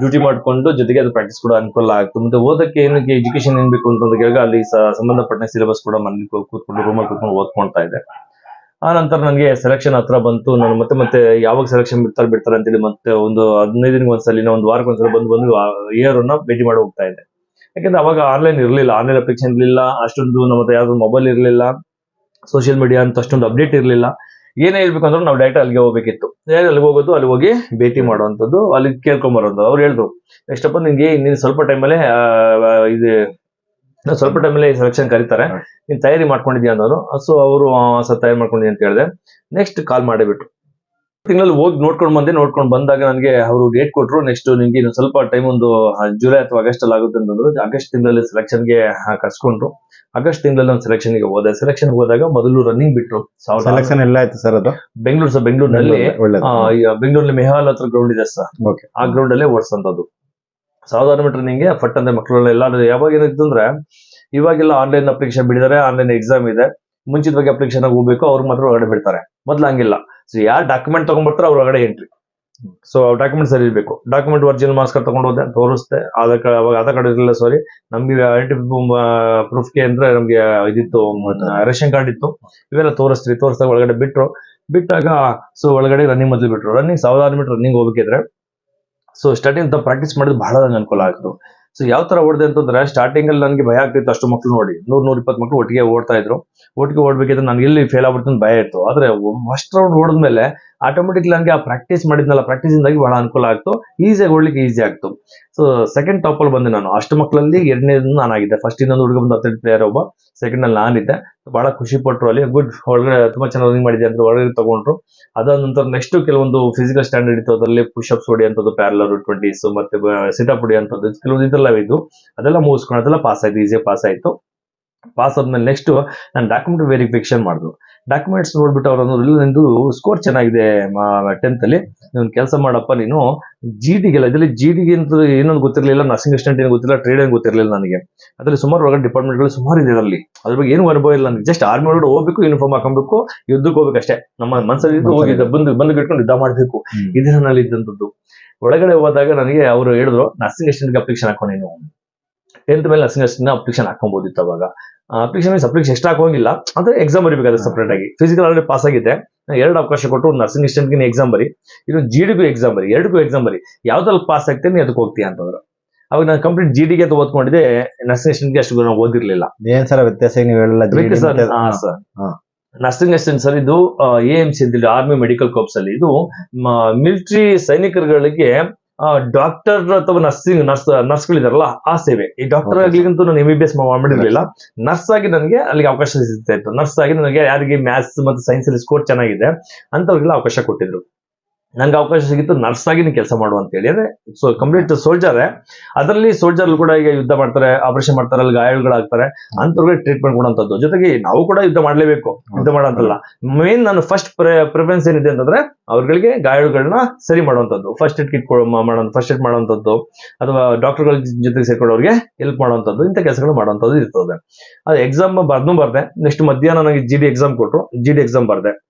ಡ್ಯೂಟಿ ಮಾಡ್ಕೊಂಡು ಜೊತೆಗೆ ಅದು ಪ್ರಾಕ್ಟೀಸ್ ಕೂಡ ಅನುಕೂಲ ಆಗ್ತು. ಮತ್ತೆ ಓದಕ್ಕೆ ಏನಕ್ಕೆ ಎಜುಕೇಶನ್ ಏನ್ ಬೇಕು ಅಂತ ಕೇಳಿದಾಗ ಅಲ್ಲಿ ಸಂಬಂಧಪಟ್ಟ ಸಿಲೆಬಸ್ ಕೂಡ ಮನೇಲಿ ಕೂತ್ಕೊಂಡು ರೂಮಲ್ಲಿ ಕೂತ್ಕೊಂಡು ಓದ್ಕೊಳ್ತಾ ಇದ್ದೆ. ಆ ನಂತರ ನನಗೆ ಸೆಲೆಕ್ಷನ್ ಹತ್ರ ಬಂತು. ನಾನು ಮತ್ತೆ ಮತ್ತೆ ಯಾವಾಗ ಸೆಲೆಕ್ಷನ್ ಬಿಡ್ತಾರೆ ಬಿಡ್ತಾರೆ ಅಂತೇಳಿ ಮತ್ತೆ ಒಂದು ಹದಿನೈದು ದಿನಕ್ಕೆ ಒಂದ್ಸಲಿನ ಒಂದು ವಾರಕ್ಕೆ ಒಂದ್ಸಲ ಬಂದು ಬಂದು ಇಯರ್ ಅನ್ನ ಭೇಟಿ ಮಾಡಿ ಹೋಗ್ತಾ ಇದ್ದೆ. ಯಾಕಂದ್ರೆ ಅವಾಗ ಆನ್ಲೈನ್ ಇರಲಿಲ್ಲ ಆನ್ಲೈನ್ ಅಪ್ಲಿಕೇಶನ್ ಇರಲಿಲ್ಲ ಅಷ್ಟೊಂದು ನಮ್ಮ ಹತ್ರ ಯಾವ್ದು ಮೊಬೈಲ್ ಇರಲಿಲ್ಲ ಸೋಷಿಯಲ್ ಮೀಡಿಯಾ ಅಂತ ಅಷ್ಟೊಂದು ಅಪ್ಡೇಟ್ ಇರಲಿಲ್ಲ. ಏನೇ ಇರ್ಬೇಕು ಅಂದ್ರೆ ನಾವು ಡೈರೆಕ್ಟ್ ಅಲ್ಲಿಗೆ ಹೋಗ್ಬೇಕಿತ್ತು. ಏನ್ ಅಲ್ಲಿಗೆ ಹೋಗೋದು ಅಲ್ಲಿ ಹೋಗಿ ಭೇಟಿ ಮಾಡುವಂಥದ್ದು ಅಲ್ಲಿ ಕೇಳ್ಕೊಂಬರೋದು ಅವ್ರು ಹೇಳಿದ್ರು ನೆಕ್ಸ್ಟ್ ಅಪ್ಪ ನಿಮಗೆ ನೀನು ಸ್ವಲ್ಪ ಟೈಮಲ್ಲೇ ಇದು ಸ್ವಲ್ಪ ಟೈಮಲ್ಲಿ ಸೆಲೆಕ್ಷನ್ ಕರೀತಾರೆ. ನೀನು ತಯಾರಿ ಮಾಡ್ಕೊಂಡಿದ್ಯಾ ಅನ್ನೋರು ಸೊ ಅವರು ಸರ್ ತಯಾರಿ ಮಾಡ್ಕೊಂಡಿದ್ಯಾ ಅಂತ ಹೇಳಿದೆ. ನೆಕ್ಸ್ಟ್ ಕಾಲ್ ಮಾಡಿಬಿಟ್ರು ತಿಂಗಳಲ್ಲಿ ಹೋಗಿ ನೋಡ್ಕೊಂಡು ಬಂದೆ ನೋಡ್ಕೊಂಡು ಬಂದಾಗ ನನಗೆ ಅವರು ಡೇಟ್ ಕೊಟ್ಟರು ನೆಕ್ಸ್ಟ್ ನಿಮಗೆ ಇನ್ನು ಸ್ವಲ್ಪ ಟೈಮ್ ಒಂದು ಜುಲೈ ಅಥವಾ ಆಗಸ್ಟ್ ಅಲ್ಲಿ ಆಗುತ್ತೆ ಅಂತಂದ್ರು. ಆಗಸ್ಟ್ ತಿಂಗಳಲ್ಲಿ ಸೆಲೆಕ್ಷನ್ಗೆ ಕರ್ಸ್ಕೊಂಡ್ರು. ಆಗಸ್ಟ್ ತಿಂಗಳಲ್ಲಿ ನಾನು ಸೆಲೆಕ್ಷನ್ಗೆ ಹೋದೆ. ಸೆಲೆಕ್ಷನ್ ಹೋದಾಗ ಮೊದಲು ರನ್ನಿಂಗ್ ಬಿಟ್ರು. ಸಾವಿರದ ಸೆಲೆಕ್ಷನ್ ಎಲ್ಲ ಆಯ್ತು ಸರ್ ಅದು? ಬೆಂಗಳೂರು ಸರ್ ಬೆಂಗಳೂರಿನಲ್ಲಿ ಬೆಂಗಳೂರಿನಲ್ಲಿ ಬೆಂಗಳೂರಲ್ಲಿ ಮೆಹಾಲ್ ಹತ್ರ ಗ್ರೌಂಡ್ ಇದೆ ಸರ್. ಆ ಗ್ರೌಂಡ್ ಅಲ್ಲೇ ಓಡಿಸಂತದ್ದು ಸಾವಿರಾರು ಮೀಟರ್ ನಿಂಗೆ ಫಟ್ ಅಂದ್ರೆ ಮಕ್ಕಳೆಲ್ಲ ಯಾವಾಗ ಏನಾಯ್ತು ಅಂದ್ರೆ ಇವಾಗೆಲ್ಲ ಆನ್ಲೈನ್ ಅಪ್ಲಿಕೇಶನ್ ಬಿಡಿದಾರೆ ಆನ್ಲೈನ್ ಎಕ್ಸಾಮ್ ಇದೆ. ಮುಂಚಿತವಾಗಿ ಅಪ್ಲಿಕೇಶನ್ ಹೋಗ್ಬೇಕು ಅವ್ರು ಮಾತ್ರ ಒಳಗಡೆ ಬಿಡ್ತಾರೆ. ಮೊದ್ಲು ಹಂಗಿಲ್ಲ. ಸೊ ಯಾರು ಡಾಕ್ಯುಮೆಂಟ್ ತಗೊಂಡ್ಬಿಟ್ರೆ ಅವ್ರ ಒಳಗಡೆ ಎಂಟ್ರಿ ಸೊ ಡಾಕ್ಯುಮೆಂಟ್ ಸರಿ ಇರಬೇಕು. ಡಾಕ್ಯುಮೆಂಟ್ ಒರಿಜಿನಲ್ ಮಾರ್ಕ್ಸ್ ಕಾರ್ಡ್ ತಗೊಂಡು ಹೋದೆ ತೋರಿಸ್ತೆ. ಆಧಾರ್ ಕಾರ್ಡ್ ಅವಾಗ ಆಧಾರ್ ಕಾರ್ಡ್ ಇರಲಿಲ್ಲ ಸಾರಿ ನಮ್ಗೆ ಐಡೆಂಟಿ ಪ್ರೂಫ್ಗೆ ಅಂದ್ರೆ ನಮಗೆ ಇದಿತ್ತು ರೇಷನ್ ಕಾರ್ಡ್ ಇತ್ತು. ಇವೆಲ್ಲ ತೋರಿಸ್ತೀವಿ ತೋರಿಸ್ದಾಗ ಒಳಗಡೆ ಬಿಟ್ರು. ಬಿಟ್ಟಾಗ ಸೊ ಒಳಗಡೆ ರನ್ನಿಂಗ್ ಮೊದಲು ಬಿಟ್ರು. ರನ್ನಿಂಗ್ ಸಾವಿರಾರು ಮೀಟರ್ ರನ್ನಿಂಗ್ ಹೋಗ್ಬೇಕಿದ್ರೆ ಸೊ ಸ್ಟಾರ್ಟಿಂಗ್ ಪ್ರಾಕ್ಟೀಸ್ ಮಾಡಿದ್ರೆ ಬಹಳ ಅನುಕೂಲ ಆಗ್ತು ಸೊ ಯಾವ ತರ ಓಡಿದೆ ಅಂತಂದ್ರೆ ಸ್ಟಾರ್ಟಿಂಗ್ ಅಲ್ಲಿ ನನಗೆ ಭಯ ಆಗ್ತಿತ್ತು ಅಷ್ಟು ಮಕ್ಕಳು ನೋಡಿ. ನೂರ್ ನೂರ ಇಪ್ಪತ್ತು ಮಕ್ಳು ಒಟ್ಟಿಗೆ ಓಡ್ತಾ ಇದ್ರು. ಒಟ್ಟಿಗೆ ಓಡ್ಬೇಕಿದ್ರೆ ನನ್ಗೆ ಇಲ್ಲಿ ಫೇಲ್ ಆಗ್ಬಿಡ್ತು ಭಯ ಇತ್ತು. ಆದ್ರೆ ಫಸ್ಟ್ ರೌಂಡ್ ಓಡಿದ್ಮೇಲೆ ಆಟೋಮೆಟಿಕ್ಲಿ ನನಗೆ ಆ ಪ್ರಾಕ್ಟೀಸ್ ಮಾಡಿದ್ನಲ್ಲ ಪ್ರಾಕ್ಟೀಸ್ ಇಂದಾಗಿ ಬಹಳ ಅನುಕೂಲ ಆಗ್ತು. ಈಸಿಯಾಗಿ ಓಡ್ಲಿಕ್ಕೆ ಈಸಿ ಆಗ್ತು. ಸೊ ಸೆಕೆಂಡ್ ಟಾಪ್ ಅಲ್ಲಿ ಬಂದೆ ನಾನು. ಅಷ್ಟು ಮಕ್ಕಳಲ್ಲಿ ಎರಡನೇ ನಾನಾಗಿದ್ದೆ. ಫಸ್ಟ್ ಇನ್ನೊಂದು ಹುಡುಗ ಬಂದು ಹತ್ತೆರಡು ಪ್ಲೇಯರ್ ಒಬ್ಬ. ಸೆಕೆಂಡ್ ಅಲ್ಲಿ ನಾನಿದ್ದೆ. ಬಹಳ ಖುಷಿ ಪಟ್ರು ಅಲ್ಲಿ. ಗುಡ್ ಒಳಗಡೆ ತುಂಬಾ ಚೆನ್ನಾಗಿ ರನ್ನಿಂಗ್ ಮಾಡಿದೆ ಅಂತ ಒಳಗಡೆ ತಗೊಂಡ್ರು. ಅದಾದ ನಂತರ ನೆಕ್ಸ್ಟ್ ಕೆಲವೊಂದು ಫಿಸಿಕಲ್ ಸ್ಟ್ಯಾಂಡರ್ಡ್ ಇತ್ತು. ಅದರಲ್ಲಿ ಪುಷ್ಅಪ್ಸ್ ಹೊಡಿ ಅಂತದ್ದು ಪ್ಯಾರಲರ್ ಟ್ವೆಂಟೀಸ್ ಮತ್ತೆ ಸಿಟಪ್ ಹೊಡಿಯಂಥದ್ದು ಕೆಲವೊಂದು ಇದೆಲ್ಲ ಇದ್ದು ಅದೆಲ್ಲ ಮುಗಿಸ್ಕೊಂಡು, ಅದೆಲ್ಲ ಪಾಸ್ ಆಯ್ತು. ಈಸಿಯಾಗಿ ಪಾಸ್ ಆಯ್ತು. ಪಾಸ್ ಆದ್ಮೇಲೆ ನೆಕ್ಸ್ಟ್ ನಾನು ಡಾಕ್ಯುಮೆಂಟ್ ವೆರಿಫಿಕೇಶನ್ ಮಾಡಿದ್ರು ಡಾಕ್ಯುಮೆಂಟ್ಸ್ ನೋಡ್ಬಿಟ್ಟು ಅವ್ರು ಅನ್ನೋದು ನಿಂದು ಸ್ಕೋರ್ ಚೆನ್ನಾಗಿದೆ ಟೆಂತ್ ಅಲ್ಲಿ. ನೀವು ಕೆಲಸ ಮಾಡಪ್ಪ ನೀನು ಜಿ ಡಿಗೆಲ್ಲ ಇದರಲ್ಲಿ ಜಿ ಡಿಗೆ ಅಂತ ಏನೊಂದು ಗೊತ್ತಿರಲಿಲ್ಲ ನರ್ಸಿಂಗ್ ಅಸಿಸ್ಟೆಂಟ್ ಏನು ಗೊತ್ತಿಲ್ಲ ಟ್ರೇಡ್ ಏನು ಗೊತ್ತಿರಲಿಲ್ಲ ನನಗೆ. ಅದರಲ್ಲಿ ಸುಮಾರು ಒಳಗಡೆ ಡಿಪಾರ್ಟ್ಮೆಂಟ್ಗಳು ಸುಮಾರು ಇದೆ ಅದರಲ್ಲಿ. ಅದ್ರ ಬಗ್ಗೆ ಏನು ಅನುಭವ ಇಲ್ಲ ನನಗೆ. ಜಸ್ಟ್ ಆರ್ಮಿ ಒಳಗಡೆ ಹೋಗ್ಬೇಕು ಯೂನಿಫಾರ್ಮ್ ಹಾಕೊಬೇಕು ಯುದ್ಧಕ್ಕೆ ಹೋಗ್ಬೇಕಷ್ಟೇ ನಮ್ಮ ಮನಸ್ಸಲ್ಲಿ ಹೋಗಿ ಬಂದು ಬಂದು ಬಿಟ್ಕೊಂಡು ಯುದ್ಧ ಮಾಡಬೇಕು. ಇದೇ ನನ್ನಲ್ಲಿ ಇದ್ದಂಥದ್ದು. ಒಳಗಡೆ ಹೋದಾಗ ನನಗೆ ಅವರು ಹೇಳಿದ್ರು ನರ್ಸಿಂಗ್ ಅಸಿಸ್ಟೆಂಟ್ಗೆ ಅಪ್ಲಿಕೇಶನ್ ಹಾಕೊಂಡು ನೀನು. ಟೆಂತ್ ಮೇಲೆ ನರ್ಸಿಂಗ್ ಅಸಿಸ್ಟೆಂಟ್ ಅಪ್ಲಿಕೇಶನ್ ಹಾಕೊಬೋದಿತ್ತು ಅವಾಗ. ಅಪ್ಲಿಕೇಶನ್ ಮೀನ್ಸ್ ಅಪ್ಲಿಕೇಶನ್ ಎಷ್ಟು ಹಾಕೋಂಗಿಲ್ಲ ಅಂದ್ರೆ ಎಕ್ಸಾಮ್ ಬರೀಬೇಕಾದ್ರೆ ಸಪ್ರೇಟ್ ಆಗಿ. ಫಿಸಿಕಲ್ ಆಲ್ರೆಡಿ ಪಾಸ್ ಆಗಿದೆ ಎರಡು ಅವಕಾಶ ಕೊಟ್ಟು ನರ್ಸಿಂಗ್ ಅಸಿಸ್ಟೆಂಟ್ಗೆ ಎಕ್ಸಾಮ್ ಬರಿ ಇದು ಜಿ ಡಿಗೂ ಎಕ್ಸಾಮ್ ಬರಿ ಎರಡಕ್ಕೂ ಎಕ್ಸಾಮ್ ಬರಿ. ಯಾವ್ದ್ರಲ್ಲಿ ಪಾಸ್ ಆಗ್ತೀನಿ ಅದಕ್ಕೆ ಹೋಗ್ತೀಯ ಅಂತಂದ್ರು. ಅವಾಗ ನಾನು ಕಂಪ್ಲೀಟ್ ಜಿ ಡಿಗೆ ಓದ್ಕೊಂಡಿದ್ದೆ ನರ್ಸಿಂಗ್ ಅಸಿಸ್ಟೆಂಟ್ಗೆ ಅಷ್ಟು ನಾನು ಓದಿರ್ಲಿಲ್ಲ. ಏನ್ ಸರ್ ವ್ಯತ್ಯಾಸ? ನೀವು ಹೇಳಲ್ಲ? ಹಾ. ಸರ್. ನರ್ಸಿಂಗ್ ಅಸಿಸ್ಟೆಂಟ್ ಸರ್ ಇದು ಎ ಎಂ ಸಿ ಅಂತ ಆರ್ಮಿ ಮೆಡಿಕಲ್ ಕೋಪ್ಸ್ ಅಲ್ಲಿ. ಇದು ಮಿಲಿಟರಿ ಸೈನಿಕರುಗಳಿಗೆ ಡಾಕ್ಟರ್ ಅಥವಾ ನರ್ಸಿಂಗ್ ನರ್ಸ್ ನರ್ಸ್ಗಳಿದಾರಲ್ಲ ಆ ಸೇವೆ. ಈ ಡಾಕ್ಟರ್. ಆಗ್ಲಿಕ್ಕಂತೂ ನಾನು ಎಂ ಬಿ ಬಿ ಎಸ್ ಮಾಡಿರ್ಲಿಲ್ಲ. ನರ್ಸ್ ಆಗಿ ನನಗೆ ಅಲ್ಲಿಗೆ ಅವಕಾಶ ಸಿಗ್ತಾ ಇತ್ತು. ನರ್ಸ್ ಆಗಿ ನನಗೆ ಯಾರಿಗೆ ಮ್ಯಾಥ್ಸ್ ಮತ್ತು ಸೈನ್ಸ್ ಅಲ್ಲಿ ಸ್ಕೋರ್ ಚೆನ್ನಾಗಿದೆ ಅಂತವ್ರಿಗೆಲ್ಲ ಅವಕಾಶ ಕೊಟ್ಟಿದ್ರು. ನಂಗೆ ಅವಕಾಶ ಸಿಗಿತ್ತು ನರ್ಸ್ ಆಗಿ ನೀನು ಕೆಲಸ ಮಾಡು ಅಂತ ಹೇಳಿ ಅಂದ್ರೆ ಸೊ ಕಂಪ್ಲೀಟ್ ಸೋಲ್ಜರ್ ಅದರಲ್ಲಿ ಸೋಲ್ಜರ್ ಕೂಡ ಈಗ ಯುದ್ಧ ಮಾಡ್ತಾರೆ ಆಪರೇಷನ್ ಮಾಡ್ತಾರೆ, ಅಲ್ಲಿ ಗಾಯಗಳಾಗ್ತಾರೆ ಅಂತವ್ರಿಗೆ ಟ್ರೀಟ್ಮೆಂಟ್ ಕೊಡುವಂಥದ್ದು. ಜೊತೆಗೆ ನಾವು ಕೂಡ ಯುದ್ಧ ಮಾಡಲೇಬೇಕು. ಯುದ್ಧ ಮಾಡೋಂತಲ್ಲ. ಮೇನ್ ನಾನು ಫಸ್ಟ್ ಪ್ರಿಫರೆನ್ಸ್ ಏನಿದೆ ಅಂತಂದ್ರೆ, ಅವ್ರಗಳಿಗೆ ಗಾಯಗಳನ್ನ ಸರಿ ಮಾಡುವಂಥದ್ದು. ಫಸ್ಟ್ ಏಡ್ ಕಿಟ್ ಮಾಡೋ ಫಸ್ಟ್ ಏಡ್ ಮಾಡುವಂಥದ್ದು. ಅಥವಾ ಡಾಕ್ಟರ್ಗಳ ಜೊತೆಗೆ ಸೇರ್ಕೊಳ್ಳೋರಿಗೆ ಹೆಲ್ಪ್ ಮಾಡುವಂಥದ್ದು. ಇಂಥ ಕೆಲಸಗಳು ಮಾಡುವಂಥದ್ದು ಇರ್ತದೆ. ಅದು ಎಕ್ಸಾಮ್ ಬರ್ದು ಬರ್ದೆ. ನೆಕ್ಸ್ಟ್ ಮಧ್ಯಾಹ್ನ ನನಗೆ ಜಿ ಡಿ ಎಕ್ಸಾಮ್ ಕೊಟ್ಟರು ಜಿ ಡಿ ಎಕ್ಸಾಮ್ ಬರ್ದೆ.